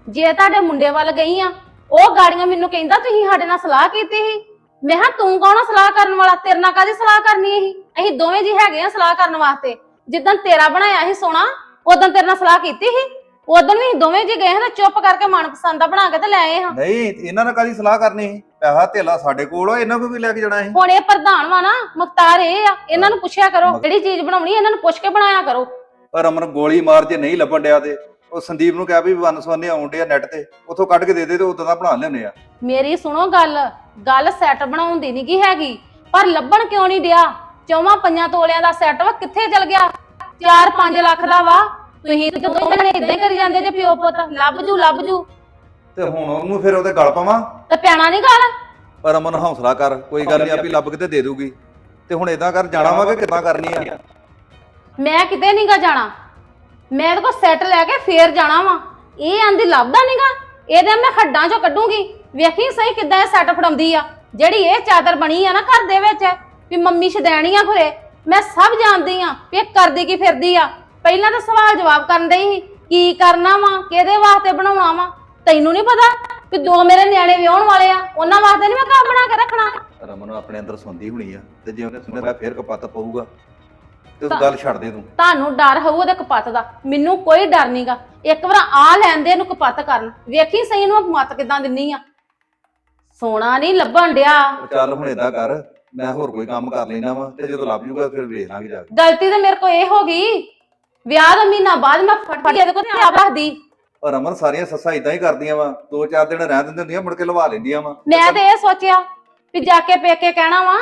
ਜੇ ਤੁਹਾਡੇ ਮੁੰਡੇ ਵੱਲ ਗਈ ਆ ਉਹ ਗਾੜੀਆਂ ਮੈਨੂੰ ਕਹਿੰਦਾ ਤੁਸੀਂ ਸਾਡੇ ਨਾਲ ਸਲਾਹ ਕੀਤੀ ਸੀ। ਮੈਂ ਕਿਹਾ ਤੂੰ ਕੌਣ ਆ ਸਲਾਹ ਕਰਨ ਵਾਲਾ? ਤੇਰੇ ਨਾਲ ਕਾਦੀ ਸਲਾਹ ਕਰਨੀ ਸੀ ਅਸੀਂ? ਦੋਵੇਂ ਜੀ ਹੈਗੇ ਆ ਸਲਾਹ ਕਰਨ ਵਾਸਤੇ। ਜਿੱਦਣ ਤੇਰਾ ਬਣਾਇਆ ਸੀ ਸੋਨਾ ਉਦੋਂ ਤੇਰੇ ਨਾਲ ਸਲਾਹ ਕੀਤੀ ਸੀ। ਉਦੋਂ ਵੀ ਅਸੀਂ ਦੋਵੇਂ ਜੀ ਗਏ ਹਾਂ ਤੇ ਚੁੱਪ ਕਰਕੇ ਮਨਪਸੰਦ ਦਾ ਬਣਾ ਕੇ ਤੇ ਲੈ ਆਏ ਹਾਂ। ਨਹੀਂ ਇਹਨਾਂ ਨਾਲ ਕਾਦੀ ਸਲਾਹ ਕਰਨੀ ਸੀ? ਪੈਸਾ ਧੇਲਾ ਸਾਡੇ ਕੋਲ ਆ ਇਹਨਾਂ ਕੋਲ ਵੀ ਲੈ ਕੇ ਜਾਣਾ ਸੀ? ਹੁਣ ਇਹ ਪ੍ਰਧਾਨ ਵਾ ਨਾ ਮੁਖਤਾਰ ਇਹ ਆ ਇਹਨਾਂ ਨੂੰ ਪੁੱਛਿਆ ਕਰੋ ਜਿਹੜੀ ਚੀਜ਼ ਬਣਾਉਣੀ ਇਹਨਾਂ ਨੂੰ ਪੁੱਛ ਕੇ ਬਣਾਇਆ ਕਰੋ। ਪਰ ਰਮਨ ਗੋਲੀ ਮਾਰ ਜੇ ਨਹੀਂ ਲੱਭਣ ਡਿਆ ਤੇ ਉਹ ਸੰਦੀਪ ਨੂੰ ਕਿਹਾ ਵੀ ਵਨ ਸਵੰਨੇ ਆਉਣ ਡਿਆ ਨੈਟ ਤੇ ਉੱਥੋਂ ਕੱਢ ਕੇ ਦੇ ਦੇ ਤੇ ਉਦੋਂ ਦਾ ਬਣਾ ਲਿਆਉਂਦੇ ਆ। ਮੇਰੀ ਸੁਣੋ ਗੱਲ ਗੱਲ ਸੈੱਟ ਬਣਾਉਣ ਦੀ ਨਹੀਂ ਹੈਗੀ ਪਰ ਲੱਭਣ ਕਿਉਂ ਨਹੀਂ ਡਿਆ? ਚੌਵਾਂ ਪੰਜਾਂ ਤੋਲਿਆਂ ਦਾ ਸੈੱਟ ਵਾ ਕਿੱਥੇ ਚਲ ਗਿਆ? 4-5 ਲੱਖ ਦਾ ਵਾ। ਤੁਸੀਂ ਤੇ ਦੋਵੇਂ ਜਣੇ ਇਦਾਂ ਹੀ ਕਰੀ ਜਾਂਦੇ ਜੇ ਪਿਓ ਪੁੱਤ ਲੱਭ ਜੂ ਲੱਭ ਜੂ। ਤੇ ਹੁਣ ਉਹਨੂੰ ਫਿਰ ਉਹਦੇ ਗਲ ਪਾਵਾਂ? ਤੇ ਪੈਣਾ ਨਹੀਂ ਗੱਲ? ਪਰ ਰਮਨ ਹੌਸਲਾ ਕਰ ਕੋਈ ਗੱਲ ਨਹੀਂ ਆਪੀ ਲੱਭ ਕੇ ਤੇ ਦੇ ਦੂਗੀ। ਤੇ ਹੁਣ ਇਦਾਂ ਕਰ ਜਾਣਾ ਵਾ ਕਿ ਕਿੱਦਾਂ ਕਰਨੀ ਆ? ਮੈਂ ਕਿਤੇ ਨਹੀਂਗਾ ਜਾਣਾ। ਮੈਂ ਇਹਦੇ ਕੋਲ ਸੈੱਟ ਲੈ ਕੇ ਫੇਰ ਜਾਣਾ ਵਾ। ਇਹ ਆਂਦੀ ਲੱਭਦਾ ਨਹੀਂਗਾ ਇਹਦੇ ਮੈਂ ਹੱਡਾਂ ਚੋਂ ਕੱਢੂੰਗੀ। ਵੇਖੀ ਸਹੀ ਕਿੱਦਾਂ ਇਹ ਸੈੱਟ ਫੜਾਉਂਦੀ ਆ। ਜਿਹੜੀ ਇਹ ਚਾਦਰ ਬਣੀ ਆ ਨਾ ਘਰ ਦੇ ਵਿੱਚ, ਵੀ ਮੰਮੀ ਛਦੈਣੀ ਆ ਘਰੇ, ਮੈਂ ਸਭ ਜਾਣਦੀ ਆ ਵੀ ਇਹ ਕਰਦੀ ਕੀ ਫਿਰਦੀ ਆ। ਪਹਿਲਾਂ ਤਾਂ ਸਵਾਲ ਜਵਾਬ ਕਰਨ ਡਈ ਸੀ, ਕੀ ਕਰਨਾ ਵਾ, ਕਿਹਦੇ ਵਾਸਤੇ ਬਣਾਉਣਾ ਵਾ। ਤੈਨੂੰ ਨਹੀਂ ਪਤਾ ਵੀ ਦੋ ਮੇਰੇ ਨਿਆਣੇ ਵਿਆਹਣ ਵਾਲੇ ਆ, ਉਹਨਾਂ ਵਾਸਤੇ ਨਹੀਂ ਮੈਂ ਘਰ ਬਣਾ ਕੇ ਰੱਖਣਾ। ਰਮਨ ਆਪਣੇ ਅੰਦਰ ਸੁਣਦੀ ਹੋਣੀ ਆ, ਤੇ ਜੇ ਉਹਨੇ ਸੁਣਿਆ ਫੇਰ ਕਪੱਤ ਪਊਗਾ। ਤੇ ਗੱਲ ਛੱਡ ਦੇ ਤੂੰ। ਤੁਹਾਨੂੰ ਡਰ ਹੋਊ ਉਹਦੇ ਕਪੱਤ ਦਾ। ਮੈਨੂੰ ਕੋਈ ਡਰ ਨਹੀਂਗਾ ਇੱਕ ਵਾਰ ਆ ਲੈਂਦੇ ਇਹਨੂੰ ਕਪੱਤ ਕਰਨ ਵੇਖੀ ਸਹੀ ਇਹਨੂੰ ਮੱਤ ਕਿਦਾਂ ਦਿੰਨੀ ਆ। ਸੋਨਾ ਨਹੀਂ ਲੱਭਣ ਡਿਆ। ਚੱਲ ਹੁਣ ਏਦਾਂ ਕਰ ਮੈਂ ਹੋਰ ਕੋਈ ਕੰਮ ਕਰ ਲੈਣਾ ਵਾ ਤੇ ਜਦੋਂ ਲੱਭ ਜੂਗਾ ਫਿਰ ਵੇਖ ਲਾਂਗੇ ਜਾ ਕੇ। ਗਲਤੀ ਤਾਂ ਮੇਰੇ ਕੋ ਇਹ ਹੋ ਗਈ। ਵਿਆਹ ਦਾ ਮਹੀਨਾ ਬਾਅਦ ਮੈਂ ਫਟ ਫਟ ਇਹਦੇ ਕੋਲ ਤੇ ਆਪ ਰੱਖਦੀ। ਔਰ ਰਮਨ ਸਾਰੀਆਂ ਸੱਸਾਂ ਇਦਾਂ ਹੀ ਕਰਦੀਆਂ ਵਾ। ਦੋ ਚਾਰ ਦਿਨ ਰਹਿ ਦਿੰਦੀਆਂ ਹੁੰਦੀਆਂ ਮੁੜ ਕੇ ਲਵਾ ਲੈਂਦੀਆਂ ਵਾ। ਮੈਂ ਤੇ ਇਹ ਸੋਚਿਆ ਵੀ ਜਾ ਕੇ ਪੇਕੇ ਕਹਿਣਾ ਵਾ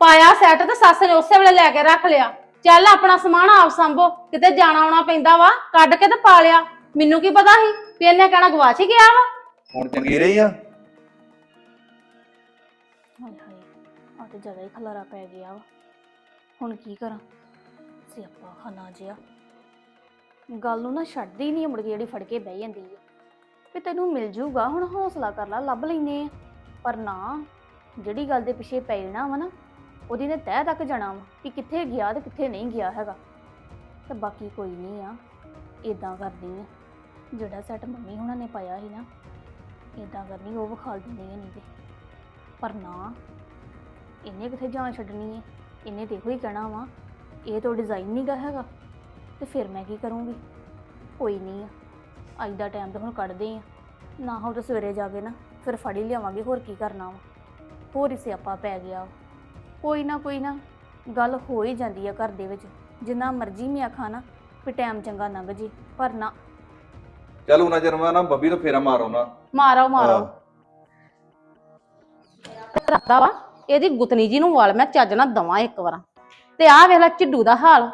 ਪਾਇਆ ਸੈੱਟ ਤੇ ਸੱਸ ਨੇ ਉਸੇ ਵੇਲੇ ਲੈ ਕੇ ਰੱਖ ਲਿਆ। ਚੱਲ ਆਪਣਾ ਸਮਾਨ ਆਪ ਸੰਭੋ ਕਿਤੇ ਜਾਣਾ ਆਉਣਾ ਪੈਂਦਾ ਵਾ ਕੱਢ ਕੇ ਤੇ ਪਾ ਲਿਆ। ਮੈਨੂੰ ਕੀ ਪਤਾ ਸੀ ਵੀ ਇਹਨੇ ਕਹਿਣਾ ਗਵਾਚ ਹੀ ਗਿਆ ਵਾ? ਹੁਣ ਚੰਗੀ ਰਹੀ ਆ? ਹਾਏ ਹਾਏ ਆ ਤੇ ਜ਼ਿਆਦਾ ਹੀ ਖਲਾਰਾ ਪੈ ਗਿਆ ਵਾ। ਹੁਣ ਕੀ ਕਰਾਂ? ਸਿਆਪਾ ਖਾਨਾ ਜਿਆ ਗੱਲ ਨੂੰ ਨਾ ਛੱਡਦੀ ਨਹੀਂ ਮੁੜ ਕੇ ਜਿਹੜੀ ਫੜ ਕੇ ਬਹਿ ਜਾਂਦੀ ਹੈ ਵੀ ਤੈਨੂੰ ਮਿਲ ਜੂਗਾ ਹੁਣ ਹੌਸਲਾ ਕਰ ਲੈ ਲੱਭ ਲੈਨੇ ਆ। ਪਰ ਨਾ ਜਿਹੜੀ ਗੱਲ ਦੇ ਪਿੱਛੇ ਪੈ ਜਾਣਾ ਵਾ ਨਾ ਉਹਦੀ ਨੇ ਤਹਿ ਤੱਕ ਜਾਣਾ ਵਾ ਕਿ ਕਿੱਥੇ ਗਿਆ ਤੇ ਕਿੱਥੇ ਨਹੀਂ ਗਿਆ ਹੈਗਾ। ਤੇ ਬਾਕੀ ਕੋਈ ਨਹੀਂ ਆ ਇਦਾਂ ਕਰਦੀ ਆ। ਜਿਹੜਾ ਸੈੱਟ ਮੰਮੀ ਹੁਣਾਂ ਨੇ ਪਾਇਆ ਸੀ ਨਾ ਇਦਾਂ ਕਰਨੀ, ਉਹ ਵਿਖਾ ਦਿੰਦੀ ਹੈ ਨਹੀਂ ਤੇ। ਪਰ ਨਾ, ਇਹਨੇ ਕਿੱਥੇ ਜਾਨ ਛੱਡਣੀ ਹੈ ਇਹਨੇ ਤੇ ਇਹੋ ਹੀ ਕਹਿਣਾ ਵਾ, ਇਹ ਤਾਂ ਡਿਜ਼ਾਈਨ ਨਹੀਂ ਗਾ ਹੈਗਾ, ਤੇ ਫਿਰ ਮੈਂ ਕੀ ਕਰੂੰਗੀ? ਕੋਈ ਨਹੀਂ ਆ, ਅੱਜ ਦਾ ਟਾਈਮ ਤਾਂ ਹੁਣ ਕੱਢਦੇ ਆ। ਨਾ ਹੋ ਤਾਂ ਸਵੇਰੇ ਜਾ ਕੇ ਨਾ, ਫਿਰ ਫੜੀ ਲਿਆਵਾਂਗੇ, ਹੋਰ ਕੀ ਕਰਨਾ ਵਾ? ਹੋਰ ਹੀ ਸਿਆਪਾ ਪੈ ਗਿਆ ਕੋਈ ਨਾ ਕੋਈ ਨਾ ਗੱਲ ਹੋ ਹੀ ਜਾਂਦੀ ਆ ਘਰ ਦੇ ਵਿੱਚ। ਜਿੰਨਾ ਮਰਜ਼ੀ ਮੈਂ ਆਖਾਂ ਨਾ ਵੀ ਟਾਈਮ ਚੰਗਾ ਲੰਘ ਜੇ ਪਰ ਨਾ। ਚੱਲ ਉਹਨਾਂ ਚਿਰ ਮੈਂ ਨਾ ਬੱਬੀ ਨੂੰ ਫੇਰਾ ਮਾਰ ਆਉਣਾ ਮਾਰੋ ਮਾਰੋ। ਰੱਖਦਾ ਵਾ ਇਹਦੀ ਗੁੱਤਨੀ ਜੀ ਨੂੰ ਵਾਲ ਮੈਂ ਚੱਜ ਨਾਲ ਦਵਾਂ ਇੱਕ ਵਾਰ। ਤੇ ਆਹ ਵੇਖ ਲੈ ਝਿੱਡੂ ਦਾ ਹਾਲ।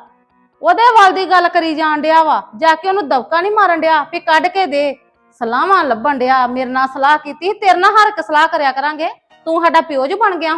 ਉਹਦੇ ਵਾਲ ਦੀ ਗੱਲ ਕਰੀ ਜਾਣ ਡਿਆ ਵਾ ਜਾ ਕੇ ਉਹਨੂੰ ਦਬਕਾ ਨਹੀਂ ਮਾਰਨ ਡਿਆ ਵੀ ਕੱਢ ਕੇ ਦੇ। ਸਲਾਹਾਂ ਲੱਭਣ ਡਿਆ ਮੇਰੇ ਨਾਲ ਸਲਾਹ ਕੀਤੀ ਤੇਰੇ ਨਾਲ ਹਰ ਇੱਕ ਸਲਾਹ ਕਰਿਆ ਕਰਾਂਗੇ। ਤੂੰ ਸਾਡਾ ਪਿਓ ਜੋ ਬਣ ਗਿਆ